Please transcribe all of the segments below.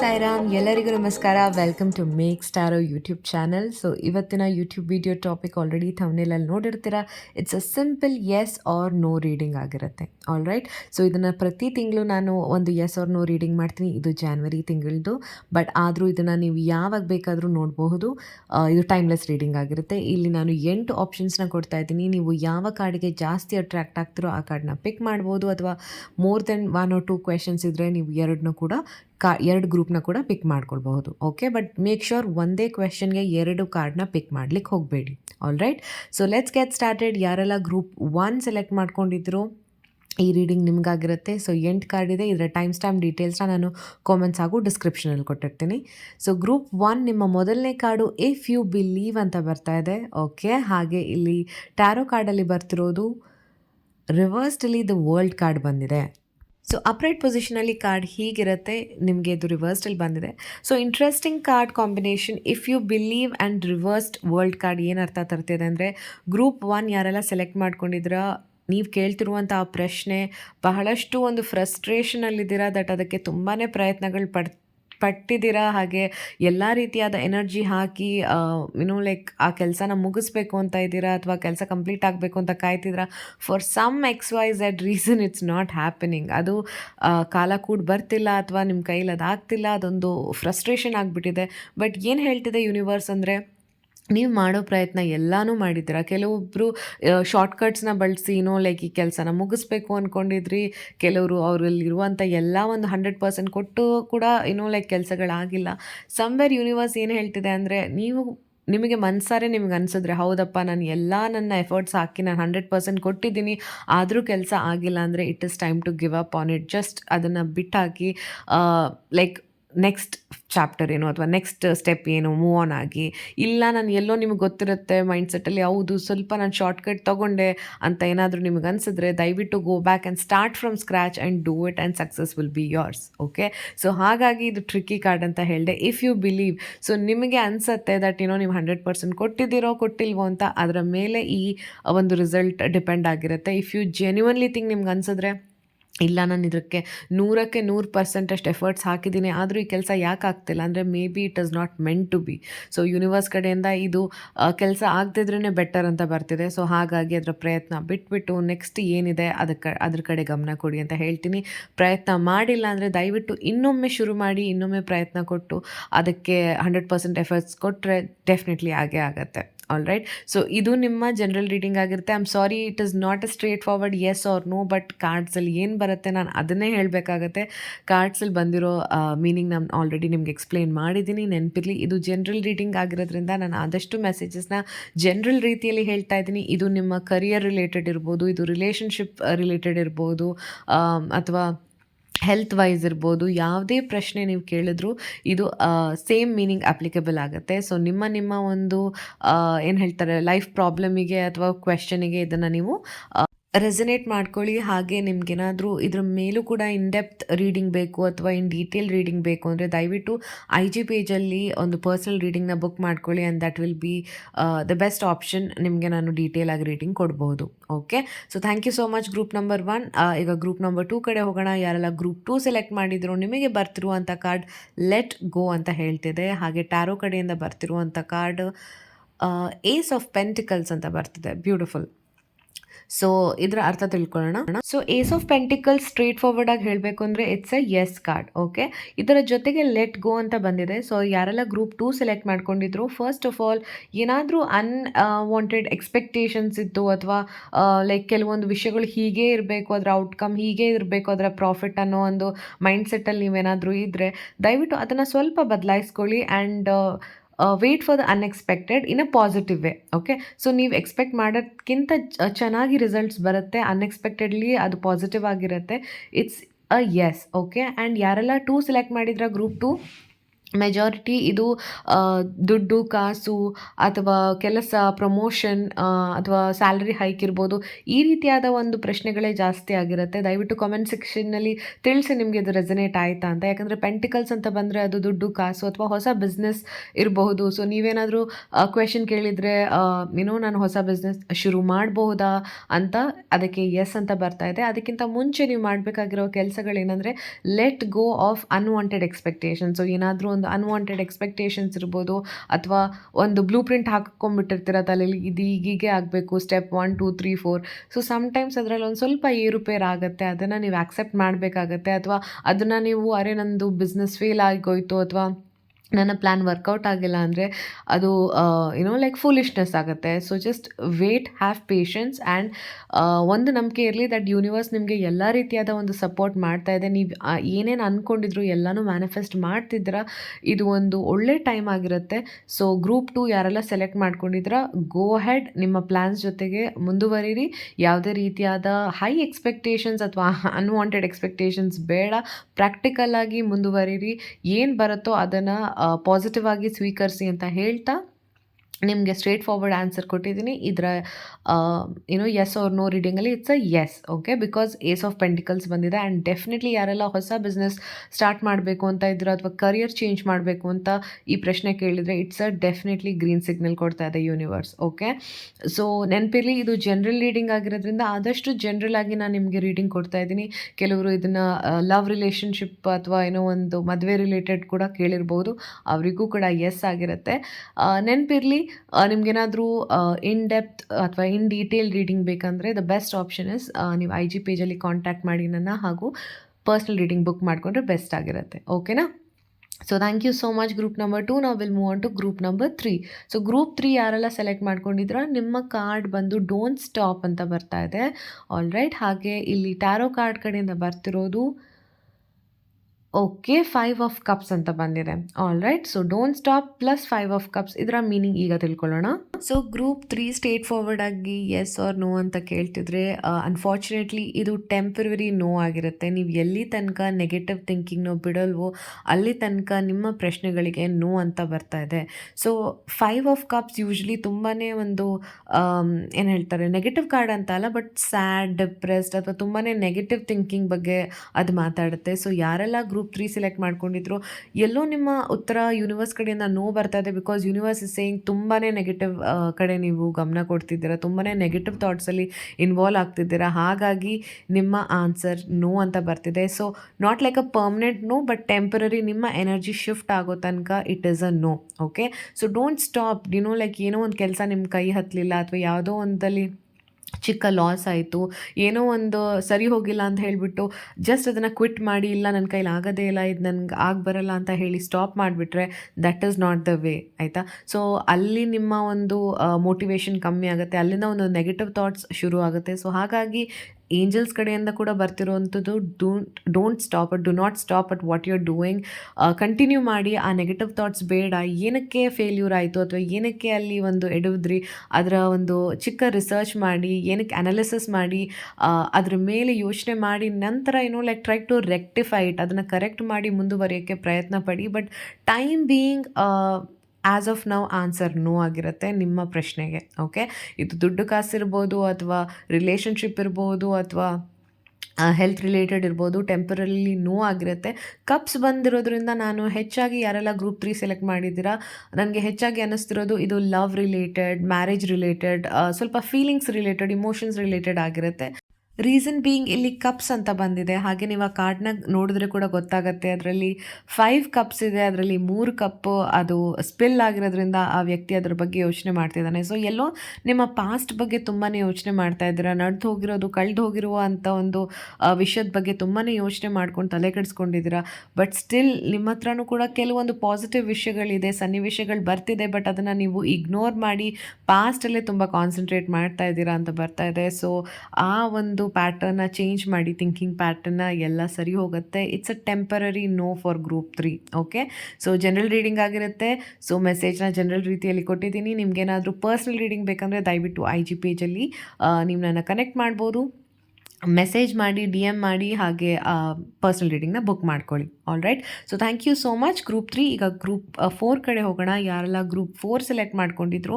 ಸಾಯಿರಾಮ್, ಎಲ್ಲರಿಗೂ ನಮಸ್ಕಾರ. Welcome to make ಸ್ಟಾರೋ ಯೂಟ್ಯೂಬ್ ಚಾನಲ್ ಸೊ ಇವತ್ತಿನ ಯೂಟ್ಯೂಬ್ ವಿಡಿಯೋ ಟಾಪಿಕ್ ಆಲ್ರೆಡಿ ಥಮ್ನೇಲಲ್ಲಿ ನೋಡಿರ್ತೀರ. It's a simple yes or no reading ಆಗಿರುತ್ತೆ. ಆಲ್ ರೈಟ್ ಸೊ ಇದನ್ನು ಪ್ರತಿ ತಿಂಗಳು ನಾನು ಒಂದು ಎಸ್ ಆರ್ ನೋ ರೀಡಿಂಗ್ ಮಾಡ್ತೀನಿ. ಇದು ಜಾನ್ವರಿ ತಿಂಗಳದು ಬಟ್ ಆದರೂ ಇದನ್ನು ನೀವು ಯಾವಾಗ ಬೇಕಾದರೂ ನೋಡಬಹುದು. ಇದು ಟೈಮ್ಲೆಸ್ ರೀಡಿಂಗ್ ಆಗಿರುತ್ತೆ. ಇಲ್ಲಿ ನಾನು ಎಂಟು ಆಪ್ಷನ್ಸ್ನ ಕೊಡ್ತಾ ಇದ್ದೀನಿ. ನೀವು ಯಾವ ಕಾರ್ಡಿಗೆ ಜಾಸ್ತಿ ಅಟ್ರಾಕ್ಟ್ ಆಗ್ತಿರೋ ಆ ಕಾರ್ಡ್ನ ಪಿಕ್ ಮಾಡ್ಬೋದು. ಅಥವಾ more than one or two questions ಇದ್ದರೆ ನೀವು ಎರಡನ್ನೂ ಕೂಡ ಕಾ, ಎರಡು ಗ್ರೂಪ್ನ ಕೂಡ ಪಿಕ್ ಮಾಡ್ಕೊಳ್ಬಹುದು. ಓಕೆ ಬಟ್ ಮೇಕ್ ಶ್ಯೂರ್ ಒಂದೇ ಕ್ವೆಶನ್ಗೆ ಎರಡು ಕಾರ್ಡ್ನ ಪಿಕ್ ಮಾಡ್ಲಿಕ್ಕೆ ಹೋಗಬೇಡಿ. All right so let's get started ಯಾರೆಲ್ಲ ಗ್ರೂಪ್ ಒನ್ ಸೆಲೆಕ್ಟ್ ಮಾಡ್ಕೊಂಡಿದ್ರು, ಈ ರೀಡಿಂಗ್ ನಿಮಗಾಗಿರುತ್ತೆ. ಸೊ ಎಂಟು ಕಾರ್ಡ್ ಇದೆ. ಇದರ ಟೈಮ್ ಸ್ಟ್ಯಾಂಪ್ ಡೀಟೇಲ್ಸ್ನ ನಾನು ಕಾಮೆಂಟ್ಸ್ ಹಾಗೂ ಡಿಸ್ಕ್ರಿಪ್ಷನಲ್ಲಿ ಕೊಟ್ಟಿರ್ತೀನಿ. ಸೊ ಗ್ರೂಪ್ ಒನ್ ನಿಮ್ಮ ಮೊದಲನೇ ಕಾರ್ಡು ಇಫ್ ಯು ಬಿಲೀವ್ ಅಂತ ಬರ್ತಾ ಇದೆ. ಓಕೆ ಹಾಗೆ ಇಲ್ಲಿ ಟ್ಯಾರೋ ಕಾರ್ಡಲ್ಲಿ ಬರ್ತಿರೋದು ರಿವರ್ಸ್ಡ್ಲಿ ದ ವರ್ಲ್ಡ್ ಕಾರ್ಡ್ ಬಂದಿದೆ. ಸೊ ಅಪ್ರೈಟ್ ಪೊಸಿಷನಲ್ಲಿ ಕಾರ್ಡ್ ಹೀಗಿರುತ್ತೆ, ನಿಮಗೆ ಇದು ರಿವರ್ಸ್ಡಲ್ಲಿ ಬಂದಿದೆ. So interesting card combination if you believe and reversed world card ಏನು ಅರ್ಥ ತರ್ತಿದೆ ಅಂದರೆ ಗ್ರೂಪ್ ಒನ್ ಯಾರೆಲ್ಲ ಸೆಲೆಕ್ಟ್ ಮಾಡ್ಕೊಂಡಿದ್ರ, ನೀವು ಕೇಳ್ತಿರುವಂಥ ಆ ಪ್ರಶ್ನೆ, ಬಹಳಷ್ಟು ಒಂದು ಫ್ರಸ್ಟ್ರೇಷನಲ್ಲಿದ್ದೀರಾ ದಟ್ ಅದಕ್ಕೆ ತುಂಬಾ ಪ್ರಯತ್ನಗಳು ಪಡ್ ಪಟ್ಟಿದ್ದೀರಾ? ಹಾಗೆ ಎಲ್ಲ ರೀತಿಯಾದ ಎನರ್ಜಿ ಹಾಕಿ ಯುನೋ ಲೈಕ್ ಆ ಕೆಲಸನ ಮುಗಿಸ್ಬೇಕು ಅಂತ ಇದ್ದೀರಾ? ಅಥವಾ ಕೆಲಸ ಕಂಪ್ಲೀಟ್ ಆಗಬೇಕು ಅಂತ ಕಾಯ್ತಿದ್ದೀರಾ? For some X Y Z reason it's not happening ಅದು ಕಾಲ ಕೂಡ ಬರ್ತಿಲ್ಲ ಅಥವಾ ನಿಮ್ಮ ಕೈಲಿ ಅದು ಆಗ್ತಿಲ್ಲ ಅದೊಂದು ಫ್ರಸ್ಟ್ರೇಷನ್ ಆಗಿಬಿಟ್ಟಿದೆ. ಬಟ್ ಏನು ಹೇಳ್ತಿದೆ ಯೂನಿವರ್ಸ್ ಅಂದರೆ ನೀವು ಮಾಡೋ ಪ್ರಯತ್ನ ಎಲ್ಲನೂ ಮಾಡಿದ್ದೀರ? ಕೆಲವೊಬ್ಬರು ಶಾರ್ಟ್ಕಟ್ಸ್ನ ಬಳಸಿ ಏನೋ ಲೈಕ್ ಈ ಕೆಲಸನ ಮುಗಿಸ್ಬೇಕು ಅಂದ್ಕೊಂಡಿದ್ರಿ ಕೆಲವರು ಅವರಲ್ಲಿರುವಂಥ ಎಲ್ಲ ಒಂದು ಹಂಡ್ರೆಡ್ ಪರ್ಸೆಂಟ್ ಕೊಟ್ಟು ಕೂಡ ಏನೋ ಲೈಕ್ ಕೆಲಸಗಳಾಗಿಲ್ಲ. ಸಮ್ವೇರ್ ಯೂನಿವರ್ಸ್ ಏನು ಹೇಳ್ತಿದೆ ಅಂದರೆ, ನೀವು ನಿಮಗೆ ಮನಸಾರೆ ನಿಮ್ಗೆ ಅನಿಸಿದ್ರೆ, ಹೌದಪ್ಪ, ನಾನು ಎಲ್ಲ ನನ್ನ ಎಫರ್ಟ್ಸ್ ಹಾಕಿ ನಾನು ಹಂಡ್ರೆಡ್ ಪರ್ಸೆಂಟ್ ಕೊಟ್ಟಿದ್ದೀನಿ. ಆದರೂ ಕೆಲಸ ಆಗಿಲ್ಲ ಅಂದರೆ it is time to give up on it just ಅದನ್ನು ಬಿಟ್ಟಾಕಿ ಲೈಕ್ ನೆಕ್ಸ್ಟ್ ಚಾಪ್ಟರ್ ಏನು ಅಥವಾ ನೆಕ್ಸ್ಟ್ ಸ್ಟೆಪ್ ಏನು ಮೂವ್ ಆನ್ ಆಗಿ, ಇಲ್ಲ ನಾನು ಎಲ್ಲೋ ನಿಮಗೆ ಗೊತ್ತಿರುತ್ತೆ ಮೈಂಡ್ಸೆಟ್ಟಲ್ಲಿ ಹೌದು, ಸ್ವಲ್ಪ ನಾನು ಶಾರ್ಟ್ಕಟ್ ತೊಗೊಂಡೆ ಅಂತ ಏನಾದರೂ ನಿಮಗೆ ಅನಿಸಿದ್ರೆ ದಯವಿಟ್ಟು go back and start from scratch and do it and success will be yours okay so ಹಾಗಾಗಿ ಇದು ಟ್ರಿಕ್ಕಿ ಕಾರ್ಡ್ ಅಂತ ಹೇಳಿದೆ. ಇಫ್ ಯು ಬಿಲೀವ್ ಸೊ ನಿಮಗೆ ಅನಿಸುತ್ತೆ ದಟ್ ಏನೋ ನೀವು ಹಂಡ್ರೆಡ್ ಪರ್ಸೆಂಟ್ ಕೊಟ್ಟಿದ್ದೀರೋ, ಕೊಟ್ಟಿಲ್ವೋ ಅಂತ, ಅದರ ಮೇಲೆ ಈ ಒಂದು ರಿಸಲ್ಟ್ ಡಿಪೆಂಡ್ ಆಗಿರುತ್ತೆ. ಇಫ್ ಯು ಜೆನ್ಯೂನ್ಲಿ ಥಿಂಗ್ ನಿಮ್ಗೆ ಅನಿಸಿದ್ರೆ ಇಲ್ಲ, ನಾನು ಇದಕ್ಕೆ ನೂರಕ್ಕೆ ನೂರು ಪರ್ಸೆಂಟ್ ಅಷ್ಟು ಎಫರ್ಟ್ಸ್ ಹಾಕಿದ್ದೀನಿ. ಆದರೂ ಈ ಕೆಲಸ ಯಾಕೆ ಆಗ್ತಿಲ್ಲ? ಅಂದರೆ maybe it is not meant to be so universe ಕಡೆಯಿಂದ ಇದು ಕೆಲಸ ಆಗದಿದ್ರೇ ಬೆಟರ್ ಅಂತ ಬರ್ತಿದೆ. ಸೊ ಹಾಗಾಗಿ ಅದರ ಪ್ರಯತ್ನ ಬಿಟ್ಬಿಟ್ಟು ನೆಕ್ಸ್ಟ್ ಏನಿದೆ ಅದಕ್ಕೆ, ಅದ್ರ ಕಡೆ ಗಮನ ಕೊಡಿ ಅಂತ ಹೇಳ್ತೀನಿ. ಪ್ರಯತ್ನ ಮಾಡಿಲ್ಲ ಅಂದರೆ ದಯವಿಟ್ಟು ಇನ್ನೊಮ್ಮೆ ಶುರು ಮಾಡಿ, ಇನ್ನೊಮ್ಮೆ ಪ್ರಯತ್ನ ಕೊಟ್ಟು ಅದಕ್ಕೆ ಹಂಡ್ರೆಡ್ ಪರ್ಸೆಂಟ್ ಎಫರ್ಟ್ಸ್ ಕೊಟ್ಟರೆ ಡೆಫಿನೆಟ್ಲಿ ಆಗೇ ಆಗುತ್ತೆ. ಆಲ್ ರೈಟ್ ಸೊ ಇದು ನಿಮ್ಮ ಜನರಲ್ ರೀಡಿಂಗ್ ಆಗಿರುತ್ತೆ. I'm sorry it is not a straightforward yes or no but ಕಾರ್ಡ್ಸಲ್ಲಿ ಏನು ಬರುತ್ತೆ ನಾನು ಅದನ್ನೇ ಹೇಳಬೇಕಾಗತ್ತೆ. ಕಾರ್ಡ್ಸಲ್ಲಿ ಬಂದಿರೋ ಮೀನಿಂಗ್ ನಾನು ಆಲ್ರೆಡಿ ನಿಮ್ಗೆ ಎಕ್ಸ್ಪ್ಲೈನ್ ಮಾಡಿದ್ದೀನಿ. ನೆನಪಿರಲಿ, ಇದು ಜನರಲ್ ರೀಡಿಂಗ್ ಆಗಿರೋದ್ರಿಂದ ನಾನು ಆದಷ್ಟು ಮೆಸೇಜಸ್ನ ಜನರಲ್ ರೀತಿಯಲ್ಲಿ ಹೇಳ್ತಾ ಇದ್ದೀನಿ. ಇದು ನಿಮ್ಮ ಕರಿಯರ್ ರಿಲೇಟೆಡ್ ಇರ್ಬೋದು, ಇದು ರಿಲೇಷನ್ಶಿಪ್ ರಿಲೇಟೆಡ್ ಇರ್ಬೋದು ಅಥವಾ ಹೆಲ್ತ್ ವೈಸ್ ಇರ್ಬೋದು, ಯಾವುದೇ ಪ್ರಶ್ನೆ ನೀವು ಕೇಳಿದ್ರು ಇದು ಸೇಮ್ ಮೀನಿಂಗ್ ಅಪ್ಲಿಕೇಬಲ್ ಆಗುತ್ತೆ. ಸೊ ನಿಮ್ಮ ನಿಮ್ಮ ಒಂದು ಏನು ಹೇಳ್ತಾರೆ ಲೈಫ್ ಪ್ರಾಬ್ಲಮಿಗೆ ಅಥವಾ ಕ್ವೆಶನಿಗೆ ಇದನ್ನು ನೀವು ರೆಸನೇಟ್ ಮಾಡ್ಕೊಳ್ಳಿ, ಹಾಗೆ ನಿಮ್ಗೇನಾದರೂ ಇದ್ರ ಮೇಲೂ ಕೂಡ ಇನ್ ಡೆಪ್ತ್ ರೀಡಿಂಗ್ ಬೇಕು ಅಥವಾ ಇನ್ ಡೀಟೇಲ್ ರೀಡಿಂಗ್ ಬೇಕು ಅಂದರೆ ದಯವಿಟ್ಟು ಐ ಜಿ ಪೇಜಲ್ಲಿ ಒಂದು ಪರ್ಸನಲ್ ರೀಡಿಂಗ್ನ ಬುಕ್ ಮಾಡ್ಕೊಳ್ಳಿ and that will be the best option ನಿಮಗೆ ನಾನು ಡೀಟೇಲ್ ಆಗಿ ರೀಡಿಂಗ್ ಕೊಡ್ಬೋದು. Okay so thank you so much group number one ಈಗ ಗ್ರೂಪ್ ನಂಬರ್ ಟೂ ಕಡೆ ಹೋಗೋಣ. ಯಾರೆಲ್ಲ ಗ್ರೂಪ್ ಟೂ ಸೆಲೆಕ್ಟ್ ಮಾಡಿದ್ರು ನಿಮಗೆ ಬರ್ತಿರುವಂಥ ಕಾರ್ಡ್ ಲೆಟ್ ಗೋ ಅಂತ ಹೇಳ್ತಿದೆ. ಹಾಗೆ ಟ್ಯಾರೋ ಕಡೆಯಿಂದ ಬರ್ತಿರುವಂಥ ಕಾರ್ಡ್ ಏಸ್ ಆಫ್ ಪೆಂಟಿಕಲ್ಸ್ ಅಂತ ಬರ್ತಿದೆ. ಬ್ಯೂಟಿಫುಲ್ ಸೊ ಇದರ ಅರ್ಥ ತಿಳ್ಕೊಳ್ಳೋಣ. So ace of pentacle straightforward ಆಗಿ ಹೇಳಬೇಕು ಅಂದರೆ it's a yes card okay ಇದರ ಜೊತೆಗೆ ಲೆಟ್ ಗೋ ಅಂತ ಬಂದಿದೆ. ಸೊ ಯಾರೆಲ್ಲ ಗ್ರೂಪ್ ಟೂ ಸೆಲೆಕ್ಟ್ ಮಾಡ್ಕೊಂಡಿದ್ರು ಫಸ್ಟ್ ಆಫ್ ಆಲ್ ಏನಾದರೂ ಅನ್ ವಾಂಟೆಡ್ ಎಕ್ಸ್ಪೆಕ್ಟೇಷನ್ಸ್ ಇತ್ತು ಅಥವಾ ಲೈಕ್ ಕೆಲವೊಂದು ವಿಷಯಗಳು ಹೀಗೆ ಇರಬೇಕು, ಅದರ ಔಟ್ಕಮ್ ಹೀಗೆ ಇರಬೇಕು, ಅದರ ಪ್ರಾಫಿಟ್ ಅನ್ನೋ ಒಂದು ಮೈಂಡ್ ಸೆಟ್ಟಲ್ಲಿ ನೀವೇನಾದರೂ ಇದ್ದರೆ ದಯವಿಟ್ಟು ಅದನ್ನು ಸ್ವಲ್ಪ ಬದಲಾಯಿಸ್ಕೊಳ್ಳಿ and wait for the unexpected in a positive way okay so ನೀವು ಎಕ್ಸ್ಪೆಕ್ಟ್ ಮಾಡೋದಕ್ಕಿಂತ ಚೆನ್ನಾಗಿ ರಿಸಲ್ಟ್ಸ್ ಬರುತ್ತೆ ಅನ್ಎಕ್ಸ್ಪೆಕ್ಟೆಡ್ಲಿ ಅದು ಪಾಸಿಟಿವ್ ಆಗಿರುತ್ತೆ. It's a yes okay and ಯಾರೆಲ್ಲ ಟೂ ಸೆಲೆಕ್ಟ್ ಮಾಡಿದ್ರ ಗ್ರೂಪ್ ಟು ಮೆಜಾರಿಟಿ ಇದು ದುಡ್ಡು, ಕಾಸು ಅಥವಾ ಕೆಲಸ ಪ್ರಮೋಷನ್ ಅಥವಾ ಸ್ಯಾಲ್ರಿ ಹೈಕ್ ಇರ್ಬೋದು. ಈ ರೀತಿಯಾದ ಒಂದು ಪ್ರಶ್ನೆಗಳೇ ಜಾಸ್ತಿ ಆಗಿರುತ್ತೆ. ದಯವಿಟ್ಟು ಕಾಮೆಂಟ್ ಸೆಕ್ಷನ್ನಲ್ಲಿ ತಿಳಿಸಿ ನಿಮಗೆ ಇದು ರೆಸನೇಟ್ ಆಯಿತಾ ಅಂತ. ಯಾಕಂದರೆ ಪೆಂಟಿಕಲ್ಸ್ ಅಂತ ಬಂದರೆ ಅದು ದುಡ್ಡು, ಕಾಸು ಅಥವಾ ಹೊಸ ಬಿಸ್ನೆಸ್ ಇರಬಹುದು. ಸೊ ನೀವೇನಾದರೂ ಕ್ವೆಶನ್ ಕೇಳಿದರೆ ಏನೋ ನಾನು ಹೊಸ ಬಿಸ್ನೆಸ್ ಶುರು ಮಾಡಬಹುದಾ ಅಂತ ಅದಕ್ಕೆ ಎಸ್ ಅಂತ ಬರ್ತಾ ಇದೆ. ಅದಕ್ಕಿಂತ ಮುಂಚೆ ನೀವು ಮಾಡಬೇಕಾಗಿರೋ ಕೆಲಸಗಳೇನೆಂದರೆ let go of unwanted expectation so ಏನಾದರೂ ಒಂದು ಅನ್ವಾಂಟೆಡ್ ಎಕ್ಸ್ಪೆಕ್ಟೇಷನ್ಸ್ ಇರ್ಬೋದು ಅಥವಾ ಒಂದು ಬ್ಲೂ ಪ್ರಿಂಟ್ ಹಾಕ್ಕೊಂಡ್ಬಿಟ್ಟಿರ್ತೀರ ತಲೆಯಲ್ಲಿ ಇದು ಹೀಗೀಗೆ ಆಗಬೇಕು step one two three four so sometimes ಅದರಲ್ಲಿ ಒಂದು ಸ್ವಲ್ಪ ಏರುಪೇರು ಆಗುತ್ತೆ ಅದನ್ನು ನೀವು ಆಕ್ಸೆಪ್ಟ್ ಮಾಡಬೇಕಾಗತ್ತೆ, ಅಥವಾ ಅದನ್ನು ನೀವು ಅರೆ ನಂದು ಬಿಸ್ನೆಸ್ ಫೇಲ್ ಆಗೋಯ್ತು ಅಥವಾ ನನ್ನ ಪ್ಲ್ಯಾನ್ ವರ್ಕೌಟ್ ಆಗಿಲ್ಲ ಅಂದರೆ ಅದು ಯುನೋ ಲೈಕ್ ಫುಲಿಶ್ನೆಸ್ ಆಗುತ್ತೆ. So just wait have patience and ಒಂದು ನಂಬಿಕೆ ಇರಲಿ ದಟ್ ಯೂನಿವರ್ಸ್ ನಿಮಗೆ ಎಲ್ಲ ರೀತಿಯಾದ ಒಂದು ಸಪೋರ್ಟ್ ಮಾಡ್ತಾ ಇದೆ. ನೀವು ಏನೇನು ಅಂದ್ಕೊಂಡಿದ್ರು ಎಲ್ಲನೂ ಮ್ಯಾನಿಫೆಸ್ಟ್ ಮಾಡ್ತಿದ್ರ ಇದು ಒಂದು ಒಳ್ಳೆ ಟೈಮ್ ಆಗಿರುತ್ತೆ. ಸೊ ಗ್ರೂಪ್ ಟು ಯಾರೆಲ್ಲ ಸೆಲೆಕ್ಟ್ ಮಾಡ್ಕೊಂಡಿದ್ರ ಗೋ ಹೆಡ್ ನಿಮ್ಮ ಪ್ಲ್ಯಾನ್ಸ್ ಜೊತೆಗೆ ಮುಂದುವರಿರಿ. ಯಾವುದೇ ರೀತಿಯಾದ ಹೈ ಎಕ್ಸ್ಪೆಕ್ಟೇಷನ್ಸ್ ಅಥವಾ ಅನ್ವಾಂಟೆಡ್ ಎಕ್ಸ್ಪೆಕ್ಟೇಷನ್ಸ್ ಬೇಡ. ಪ್ರಾಕ್ಟಿಕಲ್ ಆಗಿ ಮುಂದುವರಿರಿ. ಏನು ಬರುತ್ತೋ ಅದನ್ನು ಪಾಸಿಟಿವ್ ಆಗಿ ಸ್ವೀಕರಿಸಿ ಅಂತ ಹೇಳ್ತಾ ನಿಮಗೆ ಸ್ಟ್ರೇಟ್ ಫಾರ್ವರ್ಡ್ ಆನ್ಸರ್ ಕೊಟ್ಟಿದ್ದೀನಿ. ಇದರ ಏನೋ yes or no ರೀಡಿಂಗಲ್ಲಿ it's a yes okay because ace of pentacles ಬಂದಿದೆ ಆ್ಯಂಡ್ ಡೆಫಿನೆಟ್ಲಿ ಯಾರೆಲ್ಲ ಹೊಸ ಬಿಸ್ನೆಸ್ ಸ್ಟಾರ್ಟ್ ಮಾಡಬೇಕು ಅಂತ ಇದ್ರು ಅಥವಾ ಕರಿಯರ್ ಚೇಂಜ್ ಮಾಡಬೇಕು ಅಂತ ಈ ಪ್ರಶ್ನೆ ಕೇಳಿದರೆ it's a definitely green signal ಕೊಡ್ತಾ ಇದೆ ಯೂನಿವರ್ಸ್ ಓಕೆ ಸೊ ನೆನಪಿರಲಿ ಇದು ಜನರಲ್ ರೀಡಿಂಗ್ ಆಗಿರೋದ್ರಿಂದ ಆದಷ್ಟು ಜನರಲ್ ಆಗಿ ನಾನು ನಿಮಗೆ ರೀಡಿಂಗ್ ಕೊಡ್ತಾ ಇದ್ದೀನಿ. ಕೆಲವರು ಇದನ್ನು ಲವ್ ರಿಲೇಷನ್ಶಿಪ್ ಅಥವಾ ಏನೋ ಒಂದು ಮದುವೆ ರಿಲೇಟೆಡ್ ಕೂಡ ಕೇಳಿರ್ಬೋದು. ಅವರಿಗೂ ಕೂಡ ಎಸ್ ಆಗಿರುತ್ತೆ. ನೆನಪಿರಲಿ ನಿಮ್ಗೇನಾದರೂ ಇನ್ ಡೆಪ್ತ್ ಅಥವಾ ಇನ್ ಡೀಟೇಲ್ ರೀಡಿಂಗ್ ಬೇಕಂದರೆ ದ ಬೆಸ್ಟ್ ಆಪ್ಷನ್ ಇಸ್ ನೀವು ಐ ಜಿ ಪೇಜಲ್ಲಿ ಕಾಂಟ್ಯಾಕ್ಟ್ ಮಾಡಿ ನನ್ನ ಹಾಗೂ ಪರ್ಸ್ನಲ್ ರೀಡಿಂಗ್ ಬುಕ್ ಮಾಡಿಕೊಂಡ್ರೆ ಬೆಸ್ಟ್ ಆಗಿರುತ್ತೆ. ಓಕೆನಾ so thank you so much group number two ನಾವು will move on to group number three so group three ಯಾರೆಲ್ಲ ಸೆಲೆಕ್ಟ್ ಮಾಡ್ಕೊಂಡಿದ್ರ ನಿಮ್ಮ ಕಾರ್ಡ್ ಬಂದು ಡೋಂಟ್ ಸ್ಟಾಪ್ ಅಂತ ಬರ್ತಾ ಇದೆ. ಆಲ್ ರೈಟ್ ಹಾಗೆ ಇಲ್ಲಿ ಟ್ಯಾರೋ ಕಾರ್ಡ್ ಕಡೆಯಿಂದ ಬರ್ತಿರೋದು ಓಕೆ ಫೈವ್ ಆಫ್ ಕಪ್ಸ್ ಅಂತ ಬಂದಿದೆ. All right so don't stop plus five of cups ಇದರ ಮೀನಿಂಗ್ ಈಗ ತಿಳ್ಕೊಳ್ಳೋಣ. So group three state forward ಆಗಿ ಎಸ್ ಆರ್ ನೋ ಅಂತ ಕೇಳ್ತಿದ್ರೆ ಅನ್ಫಾರ್ಚುನೇಟ್ಲಿ ಇದು ಟೆಂಪರರಿ ನೋ ಆಗಿರುತ್ತೆ. ನೀವು ಎಲ್ಲಿ ತನಕ ನೆಗೆಟಿವ್ ಥಿಂಕಿಂಗ್ನೋ ಬಿಡಲ್ವೋ, ಅಲ್ಲಿ ತನಕ ನಿಮ್ಮ ಪ್ರಶ್ನೆಗಳಿಗೆ ನೋ ಅಂತ ಬರ್ತಾ ಇದೆ. So five of cups usually ತುಂಬಾ ಒಂದು ಏನು ಹೇಳ್ತಾರೆ ನೆಗೆಟಿವ್ ಕಾರ್ಡ್ ಅಂತ ಅಲ್ಲ ಬಟ್ ಸ್ಯಾಡ್ ಡಿಪ್ರೆಸ್ಡ್ ಅಥವಾ ತುಂಬಾ ನೆಗೆಟಿವ್ ಥಿಂಕಿಂಗ್ ಬಗ್ಗೆ ಅದು ಮಾತಾಡುತ್ತೆ. ಸೊ ಯಾರೆಲ್ಲ ಗ್ರೂಪ್ ಗ್ರೂಪ್ ತ್ರೀ ಸೆಲೆಕ್ಟ್ ಮಾಡ್ಕೊಂಡಿದ್ರು. ಎಲ್ಲೋ ನಿಮ್ಮ ಉತ್ತರ ಯೂನಿವರ್ಸ್ ಕಡೆಯಿಂದ ನೋ ಬರ್ತಾ ಇದೆ ಬಿಕಾಸ್ ಯೂನಿವರ್ಸ್ ಇಸ್ ಸೇಯಿಂಗ್ ತುಂಬಾ ನೆಗೆಟಿವ್ ಕಡೆ ನೀವು ಗಮನ ಕೊಡ್ತಿದ್ದೀರಾ ತುಂಬಾ ನೆಗೆಟಿವ್ ಥಾಟ್ಸಲ್ಲಿ ಇನ್ವಾಲ್ವ್ ಆಗ್ತಿದ್ದೀರಾ. ಹಾಗಾಗಿ ನಿಮ್ಮ ಆನ್ಸರ್ ನೋ ಅಂತ ಬರ್ತಿದೆ. So not like a permanent no but temporary ನಿಮ್ಮ ಎನರ್ಜಿ ಶಿಫ್ಟ್ ಆಗೋ ತನಕ it is a no okay so don't stop ಡಿನೋ like ಏನೋ ಒಂದು ಕೆಲಸ ನಿಮ್ಮ ಕೈ ಹತ್ತಲಿಲ್ಲ ಅಥವಾ ಯಾವುದೋ ಒಂದಲ್ಲಿ ಚಿಕ್ಕ ಲಾಸ್ ಆಯಿತು. ಏನೋ ಒಂದು ಸರಿ ಹೋಗಿಲ್ಲ ಅಂತ ಹೇಳಿಬಿಟ್ಟು ಜಸ್ಟ್ ಅದನ್ನು ಕ್ವಿಟ್ ಮಾಡಿ, ಇಲ್ಲ ನನ್ನ ಕೈಲಿ ಆಗೋದೇ ಇಲ್ಲ, ಇದು ನನಗೆ ಆಗಿ ಬರಲ್ಲ ಅಂತ ಹೇಳಿ ಸ್ಟಾಪ್ ಮಾಡಿಬಿಟ್ರೆ that is not the way ಆಯಿತಾ? ಸೊ ಅಲ್ಲಿ ನಿಮ್ಮ ಒಂದು ಮೋಟಿವೇಶನ್ ಕಮ್ಮಿ ಆಗುತ್ತೆ. ಅಲ್ಲಿಂದ ಒಂದು ನೆಗೆಟಿವ್ ಥಾಟ್ಸ್ ಶುರು ಆಗುತ್ತೆ. ಸೊ ಹಾಗಾಗಿ ಏಂಜಲ್ಸ್ ಕಡೆಯಿಂದ ಕೂಡ ಬರ್ತಿರುವಂಥದ್ದು don't don't stop at do not stop at what you are doing continue ಮಾಡಿ ಆ ನೆಗೆಟಿವ್ ಥಾಟ್ಸ್ ಬೇಡ. ಏನಕ್ಕೆ ಫೇಲ್ಯೂರ್ ಆಯಿತು ಅಥವಾ ಏನಕ್ಕೆ ಅಲ್ಲಿ ಒಂದು ಎಡವಿದ್ರಿ? ಅದರ ಒಂದು ಚಿಕ್ಕ ರಿಸರ್ಚ್ ಮಾಡಿ, ಏನಕ್ಕೆ ಅನಾಲಿಸಿಸ್ ಮಾಡಿ ಅದ್ರ ಮೇಲೆ ಯೋಚನೆ ಮಾಡಿ, ನಂತರ ಏನೋ like try to rectify it ಅದನ್ನು ಕರೆಕ್ಟ್ ಮಾಡಿ ಮುಂದುವರಿಯೋಕ್ಕೆ ಪ್ರಯತ್ನ ಪಡಿ. But time being as of now answer no ಆಗಿರುತ್ತೆ ನಿಮ್ಮ ಪ್ರಶ್ನೆಗೆ ಓಕೆ ಇದು ದುಡ್ಡು ಕಾಸಿರ್ಬೋದು ಅಥವಾ ರಿಲೇಷನ್ಶಿಪ್ ಇರ್ಬೋದು ಅಥವಾ ಹೆಲ್ತ್ ರಿಲೇಟೆಡ್ ಇರ್ಬೋದು ಟೆಂಪರಲಿ ನೋ ಆಗಿರುತ್ತೆ. ಕಪ್ಸ್ ಬಂದಿರೋದ್ರಿಂದ ನಾನು ಹೆಚ್ಚಾಗಿ ಯಾರೆಲ್ಲ ಗ್ರೂಪ್ ತ್ರೀ ಸೆಲೆಕ್ಟ್ ಮಾಡಿದ್ದೀರಾ, ನನಗೆ ಹೆಚ್ಚಾಗಿ ಅನ್ನಿಸ್ತಿರೋದು ಇದು ಲವ್ ರಿಲೇಟೆಡ್ ಮ್ಯಾರೇಜ್ ರಿಲೇಟೆಡ್ ಸ್ವಲ್ಪ ಫೀಲಿಂಗ್ಸ್ ರಿಲೇಟೆಡ್ ಇಮೋಷನ್ಸ್ ರಿಲೇಟೆಡ್ ಆಗಿರುತ್ತೆ. ರೀಸನ್ ಬೀಯಿಂಗ್ ಇಲ್ಲಿ ಕಪ್ಸ್ ಅಂತ ಬಂದಿದೆ. ಹಾಗೆ ನೀವು ಆ ಕಾರ್ಡ್ನ ನೋಡಿದ್ರೆ ಕೂಡ ಗೊತ್ತಾಗುತ್ತೆ. ಅದರಲ್ಲಿ ಫೈವ್ ಕಪ್ಸ್ ಇದೆ. ಅದರಲ್ಲಿ ಮೂರು ಕಪ್ ಅದು ಸ್ಪಿಲ್ ಆಗಿರೋದ್ರಿಂದ ಆ ವ್ಯಕ್ತಿ ಅದ್ರ ಬಗ್ಗೆ ಯೋಚನೆ ಮಾಡ್ತಿದ್ದಾನೆ ಸೊ ಎಲ್ಲೋ ನಿಮ್ಮ ಪಾಸ್ಟ್ ಬಗ್ಗೆ ತುಂಬಾ ಯೋಚನೆ ಮಾಡ್ತಾ ಇದ್ದೀರಾ? ನಡೆದು ಹೋಗಿರೋದು, ಕಳೆದು ಹೋಗಿರುವ ಅಂತ ಒಂದು ವಿಷಯದ ಬಗ್ಗೆ ತುಂಬಾ ಯೋಚನೆ ಮಾಡ್ಕೊಂಡು ತಲೆ ಕೆಡಿಸ್ಕೊಂಡಿದ್ದೀರಾ? ಬಟ್ ಸ್ಟಿಲ್ ನಿಮ್ಮ ಹತ್ರನೂ ಕೂಡ ಕೆಲವೊಂದು ಪಾಸಿಟಿವ್ ವಿಷಯಗಳಿದೆ ಸನ್ನಿವೇಶಗಳು ಬರ್ತಿದೆ. ಬಟ್ ಅದನ್ನು ನೀವು ಇಗ್ನೋರ್ ಮಾಡಿ ಪಾಸ್ಟಲ್ಲೇ ತುಂಬ ಕಾನ್ಸಂಟ್ರೇಟ್ ಮಾಡ್ತಾ ಇದ್ದೀರಾ ಅಂತ ಬರ್ತಾ ಇದೆ. ಸೊ ಆ ಒಂದು ಪ್ಯಾಟರ್ನ ಚೇಂಜ್ ಮಾಡಿ ಥಿಂಕಿಂಗ್ ಪ್ಯಾಟರ್ನ ಎಲ್ಲ ಸರಿ ಹೋಗುತ್ತೆ. It's a temporary no for group three okay so general reading ಆಗಿರುತ್ತೆ. ಸೊ ಮೆಸೇಜ್ನ ಜನರಲ್ ರೀತಿಯಲ್ಲಿ ಕೊಟ್ಟಿದ್ದೀನಿ. ನಿಮ್ಗೇನಾದರೂ ಪರ್ಸ್ನಲ್ ರೀಡಿಂಗ್ ಬೇಕಂದರೆ ದಯವಿಟ್ಟು ಐ ಜಿ ಪೇಜಲ್ಲಿ ನೀವು ನನ್ನ ಕನೆಕ್ಟ್ ಮಾಡ್ಬೋದು. ಮೆಸೇಜ್ ಮಾಡಿ, ಡಿ ಎಂ ಮಾಡಿ ಹಾಗೆ ಪರ್ಸ್ನಲ್ ರೀಡಿಂಗ್ನ ಬುಕ್ ಮಾಡ್ಕೊಳ್ಳಿ. All right so thank you so much group three ಈಗ ಗ್ರೂಪ್ ಫೋರ್ ಕಡೆ ಹೋಗೋಣ. ಯಾರೆಲ್ಲ ಗ್ರೂಪ್ ಫೋರ್ ಸೆಲೆಕ್ಟ್ ಮಾಡ್ಕೊಂಡಿದ್ರು,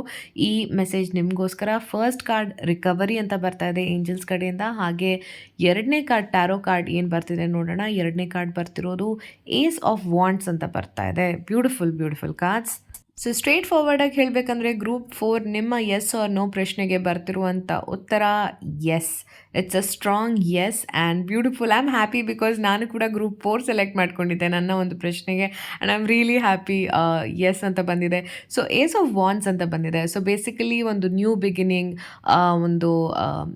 ಈ ಮೆಸೇಜ್ ನಿಮಗೋಸ್ಕರ ಫಸ್ಟ್ ಕಾರ್ಡ್ ರಿಕವರಿ ಅಂತ ಬರ್ತಾ ಇದೆ ಏಂಜಲ್ಸ್ ಕಡೆಯಿಂದ. ಹಾಗೆ ಎರಡನೇ ಕಾರ್ಡ್ ಟ್ಯಾರೋ ಕಾರ್ಡ್ ಏನು ಬರ್ತಿದೆ ನೋಡೋಣ. ಎರಡನೇ ಕಾರ್ಡ್ ಬರ್ತಿರೋದು ಏಸ್ ಆಫ್ ವಾಂಟ್ಸ್ ಅಂತ ಬರ್ತಾ ಇದೆ. Beautiful beautiful cards so straight ಫಾರ್ವರ್ಡಾಗಿ ಹೇಳಬೇಕಂದ್ರೆ ಗ್ರೂಪ್ ಫೋರ್ ನಿಮ್ಮ ಎಸ್ ಆರ್ ನೋ ಪ್ರಶ್ನೆಗೆ ಬರ್ತಿರುವಂಥ ಉತ್ತರ yes it's a strong yes and beautiful I am happy because ನಾನು ಕೂಡ ಗ್ರೂಪ್ ಫೋರ್ ಸೆಲೆಕ್ಟ್ ಮಾಡ್ಕೊಂಡಿದ್ದೆ ನನ್ನ ಒಂದು ಪ್ರಶ್ನೆಗೆ. And I am really happy yes ಅಂತ ಬಂದಿದೆ. ಸೊ ಏಸ್ ಆಫ್ ವಾನ್ಸ್ ಅಂತ ಬಂದಿದೆ. ಸೊ ಬೇಸಿಕಲಿ ಒಂದು ನ್ಯೂ ಬಿಗಿನಿಂಗ್ ಒಂದು